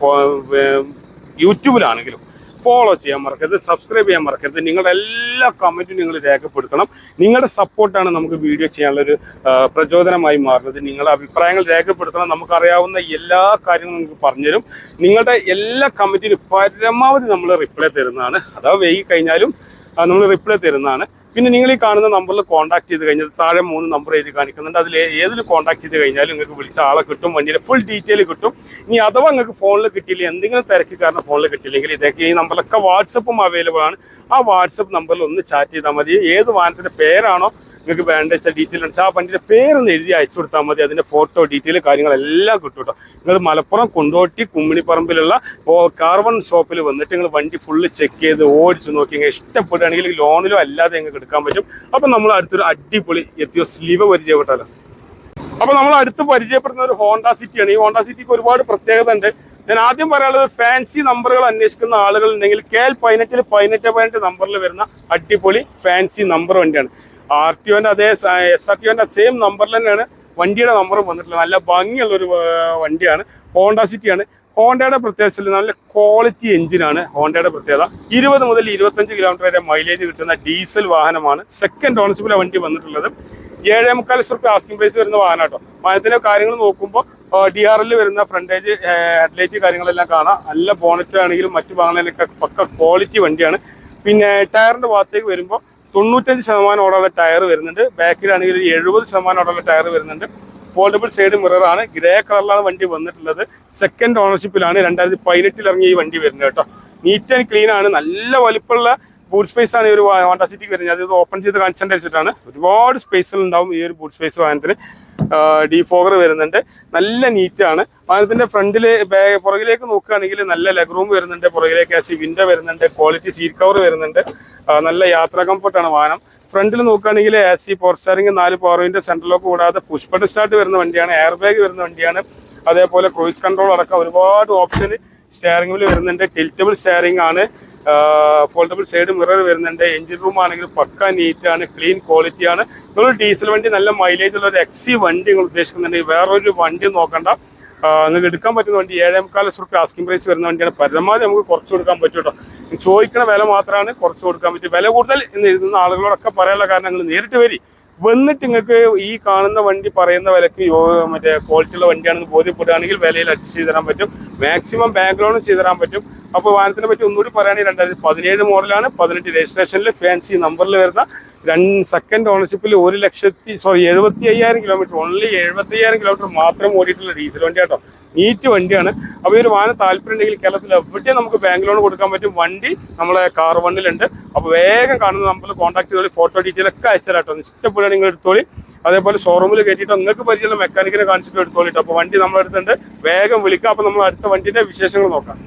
യൂട്യൂബിലാണെങ്കിലും ഫോളോ ചെയ്യാൻ മറക്കരുത് സബ്സ്ക്രൈബ് ചെയ്യാൻ മറക്കരുത്. നിങ്ങളുടെ എല്ലാ കമന്റും നിങ്ങൾ രേഖപ്പെടുത്തണം. നിങ്ങളുടെ സപ്പോർട്ടാണ് നമുക്ക് വീഡിയോ ചെയ്യാനുള്ളൊരു പ്രചോദനമായി മാറുന്നത്. നിങ്ങളുടെ അഭിപ്രായങ്ങൾ രേഖപ്പെടുത്തണം. നമുക്കറിയാവുന്ന എല്ലാ കാര്യങ്ങളും നമുക്ക് പറഞ്ഞുതരും. നിങ്ങളുടെ എല്ലാ കമന്റിനും പരമാവധി നമ്മൾ റിപ്ലൈ തരുന്നതാണ്. അഥവാ വൈകി കഴിഞ്ഞാലും നമ്മൾ റിപ്ലൈ തരുന്നതാണ്. പിന്നെ നിങ്ങൾ ഈ കാണുന്ന നമ്പറിൽ കോൺടാക്ട് ചെയ്ത് കഴിഞ്ഞാൽ താഴെ മൂന്ന് നമ്പർ എഴുതി കാണിക്കുന്നുണ്ട്. അതിൽ ഏതിൽ കോൺടാക്ട് ചെയ്ത് കഴിഞ്ഞാലും നിങ്ങൾക്ക് വിളിച്ച ആളെ കിട്ടും. വണ്ടിയുടെ ഫുൾ ഡീറ്റെയിൽ കിട്ടും. ഇനി അഥവാ നിങ്ങൾക്ക് ഫോണിൽ കിട്ടിയില്ല എന്തെങ്കിലും തിരക്ക് കാരണം ഫോണിൽ കിട്ടിയില്ലെങ്കിൽ ഇതൊക്കെ ഈ നമ്പറിലൊക്കെ വാട്സപ്പും അവൈലബിൾ ആണ്. ആ വാട്സപ്പ് നമ്പറിൽ ഒന്ന് ചാറ്റ് ചെയ്താൽ മതി. ഏത് വാഹനത്തിന്റെ പേരാണോ നിങ്ങൾക്ക് വേണ്ട വെച്ചാൽ ഡീറ്റെയിൽ ഉണ്ട്. ആ വണ്ടിയുടെ പേരൊന്ന് എഴുതി അയച്ചു കൊടുത്താൽ മതി. അതിന്റെ ഫോട്ടോ ഡീറ്റെയിൽ കാര്യങ്ങളെല്ലാം കിട്ടും കേട്ടോ. നിങ്ങൾ മലപ്പുറം കൊണ്ടോട്ടി കുമ്മിണിപ്പറമ്പിലുള്ള കാർബൺ ഷോപ്പിൽ വന്നിട്ട് നിങ്ങൾ വണ്ടി ഫുള്ള് ചെക്ക് ചെയ്ത് ഓടിച്ച് നോക്കി. നിങ്ങൾ ഇഷ്ടപ്പെടുകയാണെങ്കിൽ ലോണിലോ അല്ലാതെ നിങ്ങൾക്ക് എടുക്കാൻ പറ്റും. അപ്പം നമ്മൾ അടുത്തൊരു അടിപൊളി എത്തിയോ സ്ലീവ് പരിചയപ്പെട്ടാലോ. അപ്പൊ നമ്മൾ അടുത്ത് പരിചയപ്പെടുന്ന ഒരു ഹോണ്ട സിറ്റിയാണ്. ഈ ഹോണ്ട സിറ്റിക്ക് ഒരുപാട് പ്രത്യേകത ഉണ്ട്. ഞാൻ ആദ്യം പറയാനുള്ളത് ഫാൻസി നമ്പറുകൾ അന്വേഷിക്കുന്ന ആളുകൾ ഉണ്ടെങ്കിൽ കെ എൽ പതിനെട്ടിൽ പതിനെട്ട് പതിനെട്ട് നമ്പറിൽ വരുന്ന അടിപൊളി ഫാൻസി നമ്പർ വണ്ടിയാണ്. ആർ ടി ഒന്റെ അതേ എസ് ആർ ടി ഒന്റെ സെയിം നമ്പറിൽ തന്നെയാണ് വണ്ടിയുടെ നമ്പറും വന്നിട്ടുള്ളത്. നല്ല ഭംഗിയുള്ള ഒരു വണ്ടിയാണ്. ഹോണ്ട സിറ്റിയാണ്. ഹോണ്ടയുടെ പ്രത്യേകത നല്ല ക്വാളിറ്റി എഞ്ചിനാണ് ഹോണ്ടയുടെ പ്രത്യേകത. ഇരുപത് മുതൽ ഇരുപത്തഞ്ച് കിലോമീറ്റർ വരെ മൈലേജ് കിട്ടുന്ന ഡീസൽ വാഹനമാണ് സെക്കൻഡ് ഓണർഷിപ്പിലെ വണ്ടി വന്നിട്ടുള്ളത്. ഏഴേ മുക്കാൽ ലക്ഷം റുപ്യ ആസ്കിംഗ് പ്രൈസ് വരുന്ന വാഹനം കേട്ടോ. വാഹനത്തിന്റെ കാര്യങ്ങൾ നോക്കുമ്പോൾ ഡി ആർ എല്ലിൽ വരുന്ന ഫ്രണ്ടേജ് ഹെഡ്ലൈറ്റ് കാര്യങ്ങളെല്ലാം കാണാം. നല്ല ബോണറ്റ് ആണെങ്കിലും മറ്റു വാഹനങ്ങളിലൊക്കെ പക്ക ക്വാളിറ്റി വണ്ടിയാണ്. പിന്നെ ടയറിന്റെ ഭാഗത്തേക്ക് വരുമ്പോൾ തൊണ്ണൂറ്റഞ്ച് ശതമാനം ഓടുള്ള ടയർ വരുന്നുണ്ട്. ബാക്കിലാണെങ്കിൽ ഒരു എഴുപത് ശതമാനം ഓടുള്ള ടയർ വരുന്നുണ്ട്. ഫോൾഡബിൾ സൈഡ് മിററാണ് ഗ്രേ കളറിലാണ് വണ്ടി വന്നിട്ടുള്ളത്. സെക്കൻഡ് ഓണർഷിപ്പിലാണ് രണ്ടായിരത്തി പതിനെട്ടിൽ ഇറങ്ങിയ ഈ വണ്ടി വരുന്നത് കേട്ടോ. നീറ്റ് ആൻഡ് ക്ലീൻ ആണ്. നല്ല വലിപ്പമുള്ള ബൂട്ട് സ്പേസ് ആണ് ഈ ഒരു ഹോണ്ട സിറ്റിക്ക് വരുന്നത്. അത് ഓപ്പൺ ചെയ്ത് കാണിച്ചിട്ടാണ് ഒരുപാട് സ്പേസുകൾ ഉണ്ടാവും ഈ ഒരു ബൂട്ട് സ്പേസ് വാഹനത്തിന്. ഡിഫോഗർ വരുന്നുണ്ട്. നല്ല നീറ്റാണ് വാഹനത്തിന്റെ ഫ്രണ്ടിൽ പുറകിലേക്ക് നോക്കുകയാണെങ്കിൽ നല്ല ലെഗ് റൂം വരുന്നുണ്ട്. പുറകിലേക്ക് ആസി വിൻഡോ വരുന്നുണ്ട്. ക്വാളിറ്റി സീറ്റ് കവർ വരുന്നുണ്ട്. നല്ല യാത്രാ കംഫർട്ടാണ് വാഹനം. ഫ്രണ്ടിൽ നോക്കുകയാണെങ്കിൽ എ സി പവർ സ്റ്റാറിംഗ് നാല് പവർ വിന്റെ സെൻട്രൽ ലോക്ക് കൂടാതെ പുഷ്പട്ട് സ്റ്റാർട്ട് വരുന്ന വണ്ടിയാണ്. എയർ ബാഗ് വരുന്ന വണ്ടിയാണ്. അതേപോലെ ക്രൂയിസ് കൺട്രോൾ അടക്കം ഒരുപാട് ഓപ്ഷൻ സ്റ്റിയറിംഗിൽ വരുന്നുണ്ട്. ടിൽറ്റബിൾ സ്റ്റിയറിംഗ് ആണ്. ഫോൾഡബിൾ സൈഡ് മിറർ വരുന്നുണ്ട്. എഞ്ചിൻ റൂം ആണെങ്കിൽ പക്ക നീറ്റാണ് ക്ലീൻ ക്വാളിറ്റി ആണ്. നിങ്ങൾ ഡീസൽ വണ്ടി നല്ല മൈലേജ് ഉള്ള ഒരു എക്സി വണ്ടി നിങ്ങൾ ഉദ്ദേശിക്കുന്നുണ്ടെങ്കിൽ വേറൊരു വണ്ടി നോക്കണ്ട. നിങ്ങൾക്ക് എടുക്കാൻ പറ്റുന്ന വണ്ടി ഏഴേ മുക്കാല ലക്ഷം റുപ്യ ആസ്കിംഗ് പ്രൈസ് വരുന്ന വണ്ടിയാണ്. പരമാവധി നമുക്ക് കുറച്ച് കൊടുക്കാൻ പറ്റും കേട്ടോ ചോദിക്കുന്ന വില മാത്രമാണ് കുറച്ച് കൊടുക്കാൻ പറ്റും. വില കൂടുതൽ എന്ന് ആളുകളോടൊക്കെ പറയാനുള്ള കാരണം നിങ്ങൾ നേരിട്ട് വരി. വന്നിട്ട് നിങ്ങൾക്ക് ഈ കാണുന്ന വണ്ടി പറയുന്ന വിലക്ക് മറ്റേ ക്വാളിറ്റി ഉള്ള വണ്ടിയാണെന്ന് ബോധ്യപ്പെടുകയാണെങ്കിൽ വിലയിൽ അഡ്ജസ്റ്റ് ചെയ്ത് തരാൻ പറ്റും. മാക്സിമം ബാങ്ക് ലോണും ചെയ്ത് തരാൻ പറ്റും. അപ്പോൾ വാഹനത്തിനെ പറ്റി ഒന്നുകൂടി പറയുകയാണെങ്കിൽ രണ്ടായിരത്തി പതിനേഴ് മോഡലാണ് പതിനെട്ട് രജിസ്ട്രേഷനിൽ ഫാൻസി നമ്പറിൽ വരുന്ന രണ്ട് സെക്കൻഡ് ഓണർഷിപ്പിൽ ഒരു ലക്ഷത്തി സോറി എഴുപത്തി അയ്യായിരം കിലോമീറ്റർ ഓൺലി എഴുപത്തി അയ്യായിരം കിലോമീറ്റർ മാത്രം ഓടിയിട്ടുള്ള ഡീസൽ വണ്ടി കേട്ടോ നീറ്റ് വണ്ടിയാണ്. അപ്പോൾ ഈ ഒരു വാഹനം താല്പര്യം ഉണ്ടെങ്കിൽ കേരളത്തിൽ എവിടെയും നമുക്ക് ബാങ്ക് ലോൺ കൊടുക്കാൻ പറ്റും. വണ്ടി നമ്മളെ കാർ വണ്ണിലുണ്ട് അപ്പോൾ വേഗം കാണുന്ന നമ്മൾ കോൺടാക്ട് ചെയ്തോളി ഫോട്ടോ ഡീറ്റെയിൽ ഒക്കെ അയച്ചുതരാട്ടോ ഇഷ്ടപ്പെടുക നിങ്ങൾ എടുത്തോളി. അതേപോലെ ഷോറൂമിൽ കയറ്റിയിട്ട് നിങ്ങൾക്ക് പരിചയമുള്ള മെക്കാനിക്കിനെ കാണിച്ചിട്ട് എടുത്തോളിട്ടോ അപ്പോൾ വണ്ടി നമ്മളെടുത്തുണ്ട് വേഗം വിളിക്കാം. അപ്പോൾ നമ്മൾ അടുത്ത വണ്ടിന്റെ വിശേഷങ്ങൾ നോക്കാം.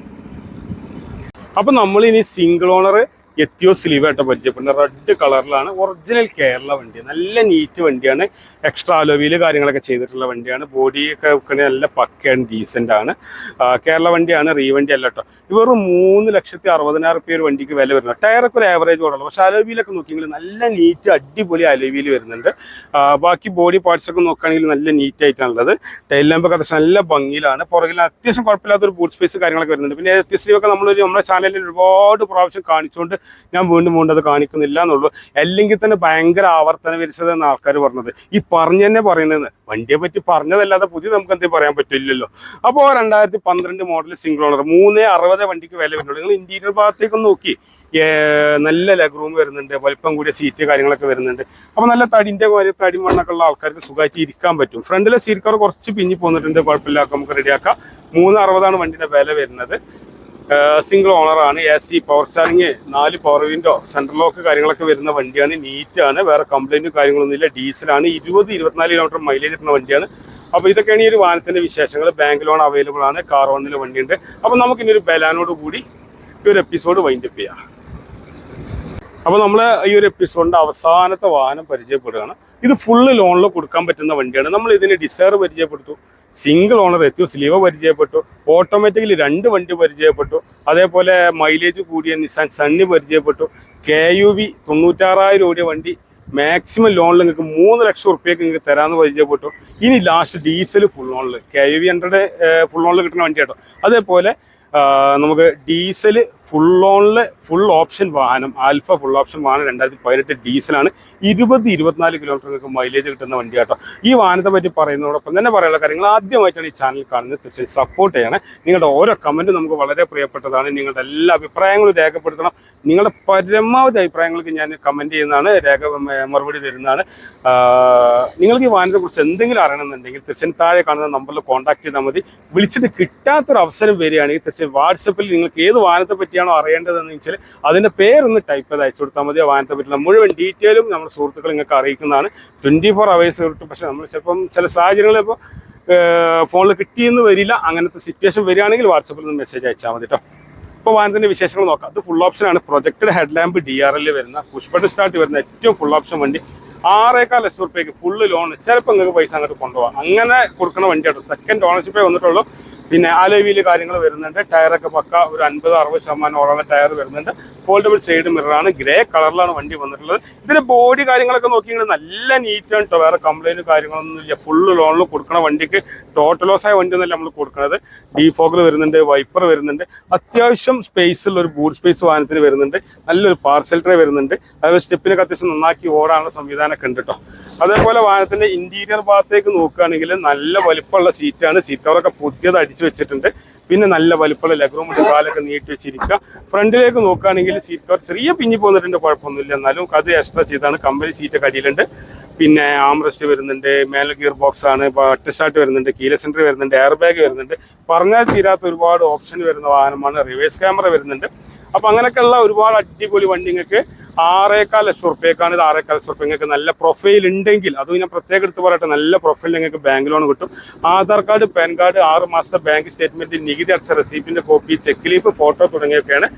അപ്പൊ നമ്മൾ ഇനി സിംഗിൾ ഓണർ എത്തിയോ സ്ലീവായിട്ട് പരിചയപ്പെടുന്ന റെഡ് കളറിലാണ് ഒറിജിനൽ കേരള വണ്ടി. നല്ല നീറ്റ് വണ്ടിയാണ്. എക്സ്ട്രാ അലോവിയിൽ കാര്യങ്ങളൊക്കെ ചെയ്തിട്ടുള്ള വണ്ടിയാണ്. ബോഡിയൊക്കെ വെക്കണേ നല്ല പക്കയാണ് ഡീസന്റ് ആണ്. കേരള വണ്ടിയാണ് റീ വണ്ടി അല്ല കേട്ടോ ഇവർ മൂന്ന് ലക്ഷത്തി അറുപതിനായിരം റുപ്യ ഒരു വണ്ടിക്ക് വില വരുന്നത്. ടയറൊക്കെ ഒരു ആവറേജ് കുറവുള്ളൂ പക്ഷേ അലോവിയിലൊക്കെ നോക്കിയെങ്കിൽ നല്ല നീറ്റ് അടിപൊളി അലോവിയിൽ വരുന്നുണ്ട്. ബാക്കി ബോഡി പാർട്സ് ഒക്കെ നോക്കുകയാണെങ്കിൽ നല്ല നീറ്റ് ആയിട്ടാണുള്ളത് ടൈൽ അത്യാവശ്യം നല്ല ഭംഗിയിലാണ്. പുറകിൽ അത്യാവശ്യം കുഴപ്പമില്ലാത്തൊരു ബൂട്ട് സ്പേസ് കാര്യങ്ങളൊക്കെ വരുന്നുണ്ട്. പിന്നെ എത്തിയസ്ലീവൊക്കെ നമ്മളൊരു നമ്മുടെ ചാനലിൽ ഒരുപാട് പ്രാവശ്യം കാണിച്ചുകൊണ്ട് ഞാൻ വീണ്ടും വീണ്ടും അത് കാണിക്കുന്നില്ല എന്നുള്ളൂ. അല്ലെങ്കിൽ തന്നെ ഭയങ്കര ആവർത്തന വിരിച്ചതെന്ന് ആൾക്കാർ പറഞ്ഞത്. ഈ പറഞ്ഞു തന്നെ പറയുന്നത് വണ്ടിയെ പറ്റി പറഞ്ഞതല്ലാതെ പുതിയ നമുക്ക് എന്തേ പറയാൻ പറ്റില്ലല്ലോ. അപ്പോൾ രണ്ടായിരത്തി പന്ത്രണ്ട് മോഡൽ സിംഗിൾ ഓണർ മൂന്ന് അറുപത് വണ്ടിക്ക് വില വരുന്നുള്ളൂ. നിങ്ങൾ ഇന്റീരിയർ ഭാഗത്തേക്ക് നോക്കി. നല്ല ലെഗ് റൂം വരുന്നുണ്ട്. വലിപ്പം കൂടിയ സീറ്റ് കാര്യങ്ങളൊക്കെ വരുന്നുണ്ട്. അപ്പോൾ നല്ല തടിന്റെ കാര്യം തടി മണ്ണൊക്കെ ഉള്ള ആൾക്കാർക്ക് സുഖമായിട്ട് ഇരിക്കാൻ പറ്റും. ഫ്രണ്ടിലെ സീറ്റ് കവർ കുറച്ച് പിഞ്ഞി പോന്നിട്ടുണ്ട്. കുഴപ്പമില്ല നമുക്ക് റെഡിയാക്കാം മൂന്ന് അറുപതാണ് വണ്ടിന്റെ വില വരുന്നത്. സിംഗിൾ ഓണറാണ് എ സി പവർ സ്റ്റാറിങ് നാല് പവർ വിൻഡോ സെൻട്രൽ ലോക്ക് കാര്യങ്ങളൊക്കെ വരുന്ന വണ്ടിയാണ് നീറ്റാണ് വേറെ കംപ്ലൈന്റും കാര്യങ്ങളൊന്നുമില്ല ഡീസലാണ് ഇരുപത് ഇരുപത്തിനാല് കിലോമീറ്റർ മൈലേജ് കിട്ടുന്ന വണ്ടിയാണ്. അപ്പോൾ ഇതൊക്കെയാണ് ഈ ഒരു വാഹനത്തിന്റെ വിശേഷങ്ങൾ ബാങ്ക് ലോൺ അവൈലബിൾ ആണ് കാർ ഓണിൽ വണ്ടിയുണ്ട്. അപ്പോൾ നമുക്ക് ഇനി ഒരു ബലാനോട് കൂടി ഈ ഒരു എപ്പിസോഡ് വൈൻഡപ്പ് ചെയ്യാം. അപ്പോൾ നമ്മൾ ഈ ഒരു എപ്പിസോഡിന്റെ അവസാനത്തെ വാഹനം പരിചയപ്പെടുകയാണ്. ഇത് ഫുള്ള് ലോണിൽ കൊടുക്കാൻ പറ്റുന്ന വണ്ടിയാണ്. നമ്മൾ ഇതിന് ഡിസയർ പരിചയപ്പെടുത്തു. സിംഗിൾ ഓണർ എത്തിയോ സ്ലീവ പരിചയപ്പെട്ടു. ഓട്ടോമാറ്റിക്കലി രണ്ട് വണ്ടി പരിചയപ്പെട്ടു. അതേപോലെ മൈലേജ് കൂടിയ നിസാൻ സണ്ണി പരിചയപ്പെട്ടു. കെ യു വി തൊണ്ണൂറ്റാറായിരം ഓടിയ വണ്ടി. മാക്സിമം ലോണിൽ നിങ്ങൾക്ക് മൂന്ന് ലക്ഷം റുപ്യക്ക് നിങ്ങൾക്ക് തരാമെന്ന് പരിചയപ്പെട്ടു. ഇനി ലാസ്റ്റ് ഡീസൽ ഫുൾ ലോണിൽ K U V hundred full ലോണിൽ കിട്ടുന്ന വണ്ടി കേട്ടോ. അതേപോലെ നമുക്ക് ഡീസൽ ഫുൾ ഓണിലെ ഫുൾ ഓപ്ഷൻ വാഹനം ആൽഫ ഫുൾ ഓപ്ഷൻ വാഹനം രണ്ടായിരത്തി പതിനെട്ട് ഡീസലാണ്. ഇരുപത് ഇരുപത്തിനാല് കിലോമീറ്റർ മൈലേജ് കിട്ടുന്ന വണ്ടി കേട്ടോ ഈ വാഹനത്തെ പറ്റി പറയുന്നതോടൊപ്പം തന്നെ പറയാനുള്ള കാര്യങ്ങൾ ആദ്യമായിട്ടാണ് ഈ ചാനൽ കാണുന്നത്. തീർച്ചയായും സപ്പോർട്ട് ചെയ്യണം. നിങ്ങളുടെ ഓരോ കമന്റും നമുക്ക് വളരെ പ്രിയപ്പെട്ടതാണ്. നിങ്ങളുടെ എല്ലാ അഭിപ്രായങ്ങളും രേഖപ്പെടുത്തണം. നിങ്ങളുടെ പരമാവധി അഭിപ്രായങ്ങൾക്ക് ഞാൻ കമന്റ് ചെയ്യുന്നതാണ് രേഖ മറുപടി തരുന്നതാണ്. നിങ്ങൾക്ക് ഈ വാഹനത്തെ കുറിച്ച് എന്തെങ്കിലും അറിയണമെന്നുണ്ടെങ്കിൽ തീർച്ചയായും താഴെ കാണുന്ന നമ്പറിൽ കോൺടാക്ട് ചെയ്താൽ മതി. വിളിച്ചിട്ട് കിട്ടാത്തൊരു അവസരം വരികയാണെങ്കിൽ തീർച്ചയായും വാട്സപ്പിൽ നിങ്ങൾക്ക് ഏത് വാഹനത്തെ പറ്റിയാണോ അറിയേണ്ടതെന്ന് വെച്ചാൽ അതിന്റെ പേരൊന്ന് ടൈപ്പ് ചെയ്ത് അയച്ചു കൊടുത്താൽ മതി. വാനത്തെ പറ്റിയുള്ള മുഴുവൻ ഡീറ്റെയിലും നമ്മുടെ സുഹൃത്തുക്കൾ നിങ്ങൾക്ക് അറിയിക്കുന്നതാണ്. ട്വന്റി ഫോർ അവേഴ്സ് കിട്ടും പക്ഷെ നമ്മൾ ചിലപ്പം ചില സാഹചര്യങ്ങളിൽ ഇപ്പോൾ ഫോണിൽ കിട്ടിയെന്ന് വരില്ല. അങ്ങനത്തെ സിറ്റുവേഷൻ വരികയാണെങ്കിൽ വാട്സപ്പിൽ നിന്ന് മെസ്സേജ് അയച്ചാൽ മതി കേട്ടോ ഇപ്പോൾ വാഹനത്തിന്റെ വിശേഷങ്ങൾ നോക്കാം. അത് ഫുൾ ഓപ്ഷനാണ് project head lamp D R എല്ലിൽ വരുന്ന പുഷ്പട്ട് സ്റ്റാർട്ട് വരുന്ന ഏറ്റവും ഫുൾ ഓപ്ഷൻ വണ്ടി. ആറേക്കാൽ ലക്ഷം റുപ്യക്ക് ഫുള്ള് ലോൺ ചിലപ്പോൾ നിങ്ങൾക്ക് പൈസ അങ്ങോട്ട് കൊണ്ടുപോകാം. അങ്ങനെ കൊടുക്കുന്ന വണ്ടിയാണ് സെക്കൻഡ് ഓണർഷിപ്പേ വന്നിട്ടുള്ളൂ. പിന്നെ അലോവിയിൽ കാര്യങ്ങൾ വരുന്നുണ്ട്. ടയറൊക്കെ പക്ക ഒരു അൻപത് അറുപത് ശതമാനം ഓടുന്ന ടയർ വരുന്നുണ്ട്. ഫോൾഡബിൾ സൈഡ് മിററാണ് ഗ്രേ കളറിലാണ് വണ്ടി വന്നിട്ടുള്ളത്. ഇതിന്റെ ബോഡി കാര്യങ്ങളൊക്കെ നോക്കിയെങ്കിൽ നല്ല നീറ്റാണ് കേട്ടോ വേറെ കംപ്ലൈന്റ് കാര്യങ്ങളൊന്നും ഇല്ല. ഫുള്ള് ലോണിൽ കൊടുക്കണ വണ്ടിക്ക് ടോട്ടൽ ലോസ് ആയ വണ്ടി ഒന്നല്ല നമ്മൾ കൊടുക്കുന്നത് ഡീഫോഗിൽ വരുന്നുണ്ട് വൈപ്പർ വരുന്നുണ്ട്. അത്യാവശ്യം സ്പേസുള്ള ഒരു ബൂട്ട് സ്പേസ് വാഹനത്തിന് വരുന്നുണ്ട്. നല്ലൊരു പാർസൽ ട്രേ വരുന്നുണ്ട്. അതായത് സ്റ്റെപ്പിനൊക്കെ അത്യാവശ്യം നന്നാക്കി ഓടാനുള്ള സംവിധാനമൊക്കെ ഉണ്ട് കേട്ടോ അതേപോലെ വാഹനത്തിന്റെ ഇന്റീരിയർ ഭാഗത്തേക്ക് നോക്കുകയാണെങ്കിൽ നല്ല വലിപ്പമുള്ള സീറ്റാണ് സീറ്റ് കവറൊക്കെ പുതിയത് അടിച്ചു വെച്ചിട്ടുണ്ട്. പിന്നെ നല്ല വലുപ്പമുള്ള ലെഗ് ഉണ്ട്. കാലൊക്കെ നീട്ടി വെച്ചിരിക്കുക. ഫ്രണ്ടിലേക്ക് നോക്കുകയാണെങ്കിൽ സീറ്റ് കവർ ചെറിയ പിഞ്ഞി പോന്നിട്ടുണ്ട്. കുഴപ്പമൊന്നുമില്ല. എന്നാലും അത് എക്സ്ട്രാ ചെയ്താണ്. കമ്പനി സീറ്റ് കടിയിലുണ്ട്. പിന്നെ ആംറസ്റ്റ് വരുന്നുണ്ട്. മേൽ ഗിയർ ബോക്സ് ആണ് ബട്ട് സ്റ്റാർട്ട് വരുന്നുണ്ട്. കീല സെന്റർ വരുന്നുണ്ട്. എയർ ബാഗ് വരുന്നുണ്ട്. പറഞ്ഞാൽ തീരാത്ത ഒരുപാട് ഓപ്ഷൻ വരുന്ന വാഹനമാണ്. റിവേഴ്സ് ക്യാമറ വരുന്നുണ്ട്. അപ്പൊ അങ്ങനെയൊക്കെയുള്ള ഒരുപാട് അടിപൊളി വണ്ടി നിങ്ങൾക്ക് ആറേക്കാൽ ലക്ഷം റുപ്യക്കാണ് ഇത് ആറേക്കാൽ ലക്ഷം റുപ്യ നിങ്ങൾക്ക് നല്ല പ്രൊഫൈൽ ഉണ്ടെങ്കിൽ അതും ഞാൻ പ്രത്യേകം എടുത്ത് പറയട്ടെ നല്ല പ്രൊഫൈൽ നിങ്ങൾക്ക് ബാങ്ക് ലോൺ കിട്ടും. ആധാർ കാർഡ് പാൻ കാർഡ് ആറ് മാസത്തെ ബാങ്ക് സ്റ്റേറ്റ്മെന്റ് നികുതി അടച്ച റെസീപ്റ്റിന്റെ കോപ്പി ചെക്ക് ലീഫ് ഫോട്ടോ തുടങ്ങിയൊക്കെയാണ്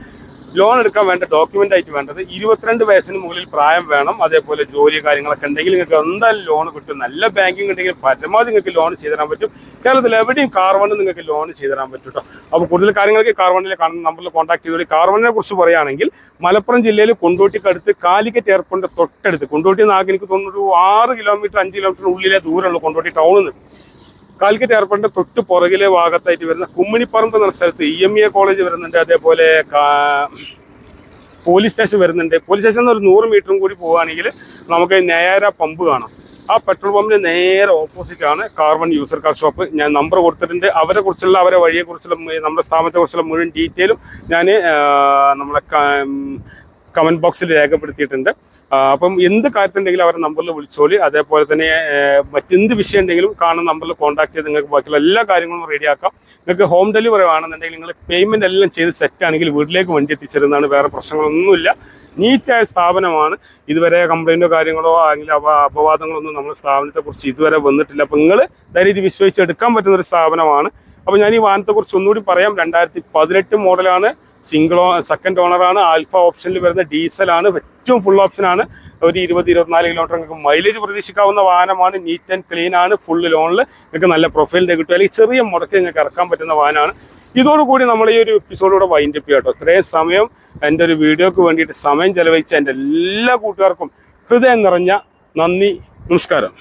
ലോൺ എടുക്കാൻ വേണ്ട ഡോക്യുമെന്റ് ആയിട്ട് വേണ്ടത് ഇരുപത്തിരണ്ട് വയസ്സിന് മുകളിൽ പ്രായം വേണം അതേപോലെ ജോലി കാര്യങ്ങളൊക്കെ ഉണ്ടെങ്കിൽ നിങ്ങൾക്ക് എന്തായാലും ലോൺ കിട്ടും. നല്ല ബാങ്കിങ് ഉണ്ടെങ്കിൽ പരമാവധി നിങ്ങൾക്ക് ലോൺ ചെയ്തു തരാൻ പറ്റും. കേരളത്തിൽ എവിടെയും കാർ വണ്ട് നിങ്ങൾക്ക് ലോൺ ചെയ്തു തരാൻ പറ്റും കേട്ടോ അപ്പോൾ കൂടുതൽ കാര്യങ്ങൾക്ക് കാർ വണ്ടിലെ കാണുന്ന നമ്പറിൽ കോൺടാക്ട് ചെയ്തോളി. കാർ വണ്ടിനെ കുറിച്ച് പറയുകയാണെങ്കിൽ മലപ്പുറം ജില്ലയിൽ കൊണ്ടോട്ടിക്കടുത്ത് കാലിക്കറ്റ് എയർപോർട്ടിന്റെ തൊട്ടടുത്ത് കൊണ്ടോട്ടി നാഗിനിക്ക് ഒരു ആറ് കിലോമീറ്റർ അഞ്ച് ഉള്ളിലെ ദൂരമുള്ളൂ കൊണ്ടോട്ടി ടൗണിൽ നിന്ന് കാലിക്കറ്റ് എയർപോർട്ടിന്റെ തൊട്ട് പുറകിലെ ഭാഗത്തായിട്ട് വരുന്ന കുമ്മിണിപ്പറമ്പ് എന്ന സ്ഥലത്ത് ഇ എം എ കോളേജ് വരുന്നുണ്ട്. അതേപോലെ പോലീസ് സ്റ്റേഷൻ വരുന്നുണ്ട്. പോലീസ് സ്റ്റേഷൻ ഒരു നൂറ് മീറ്ററും കൂടി പോവുകയാണെങ്കിൽ നമുക്ക് നേരെ പമ്പ് കാണാം. ആ പെട്രോൾ പമ്പിന് നേരെ ഓപ്പോസിറ്റ് ആണ് കാർബൺ യൂസർ കാർ ഷോപ്പ് ഞാൻ നമ്പർ കൊടുത്തിട്ടുണ്ട്. അവരെ കുറിച്ചുള്ള അവരെ വഴിയെ കുറിച്ചുള്ള നമ്മുടെ സ്ഥാപനത്തെ കുറിച്ചുള്ള മുഴുവൻ ഡീറ്റെയിലും ഞാൻ നമ്മളെ കമന്റ് ബോക്സിൽ രേഖപ്പെടുത്തിയിട്ടുണ്ട്. അപ്പം എന്ത് കാര്യത്തിണ്ടെങ്കിലും അവരുടെ നമ്പറിൽ വിളിച്ചോളി. അതേപോലെ തന്നെ മറ്റെന്ത് വിഷയം ഉണ്ടെങ്കിലും കാണുന്ന നമ്പറിൽ കോൺടാക്ട് ചെയ്ത് നിങ്ങൾക്ക് ബാക്കിയുള്ള എല്ലാ കാര്യങ്ങളും റെഡിയാക്കാം നിങ്ങൾക്ക് ഹോം ഡെലിവറി വേണമെന്നുണ്ടെങ്കിൽ നിങ്ങൾ പേയ്മെന്റ് എല്ലാം ചെയ്ത് സെറ്റ് ആണെങ്കിൽ വീട്ടിലേക്ക് വണ്ടി എത്തിച്ചിരുന്നതാണ്. വേറെ പ്രശ്നങ്ങളൊന്നുമില്ല. നീറ്റായ സ്ഥാപനമാണ്. ഇതുവരെ കംപ്ലൈന്റോ കാര്യങ്ങളോ അല്ലെങ്കിൽ അപ അപവാദങ്ങളോ ഒന്നും നമ്മുടെ സ്ഥാപനത്തെ കുറിച്ച് ഇതുവരെ വന്നിട്ടില്ല. അപ്പം നിങ്ങൾ ധൈര്യം വിശ്വസിച്ച് എടുക്കാൻ പറ്റുന്ന ഒരു സ്ഥാപനമാണ്. അപ്പോൾ ഞാൻ ഈ വാഹനത്തെക്കുറിച്ച് ഒന്നുകൂടി പറയാം. രണ്ടായിരത്തി പതിനെട്ട് മോഡലാണ് സിംഗിൾ സെക്കൻഡ് ഓണറാണ് ആൽഫ ഓപ്ഷനിൽ വരുന്ന ഡീസലാണ് ഏറ്റവും ഫുൾ ഓപ്ഷനാണ് ഒരു ഇരുപത് ഇരുപത്തിനാല് കിലോമീറ്റർ നിങ്ങൾക്ക് മൈലേജ് പ്രതീക്ഷിക്കാവുന്ന വാഹനമാണ്. നീറ്റ് ആൻഡ് ക്ലീൻ ആണ്. ഫുൾ ലോണിൽ നിങ്ങൾക്ക് നല്ല പ്രൊഫൈലിന്റെ കിട്ടും. അല്ലെങ്കിൽ ചെറിയ മുടക്ക് നിങ്ങൾക്ക് ഇറക്കാൻ പറ്റുന്ന വാഹനമാണ്. ഇതോടുകൂടി നമ്മൾ ഈ ഒരു എപ്പിസോഡിലൂടെ വൈൻഡ് അപ്പ് കേട്ടോ ഇത്രയും സമയം എന്റെ ഒരു വീഡിയോക്ക് വേണ്ടിയിട്ട് സമയം ചെലവഴിച്ച എന്റെ എല്ലാ കൂട്ടുകാർക്കും ഹൃദയം നിറഞ്ഞ നന്ദി നമസ്കാരം.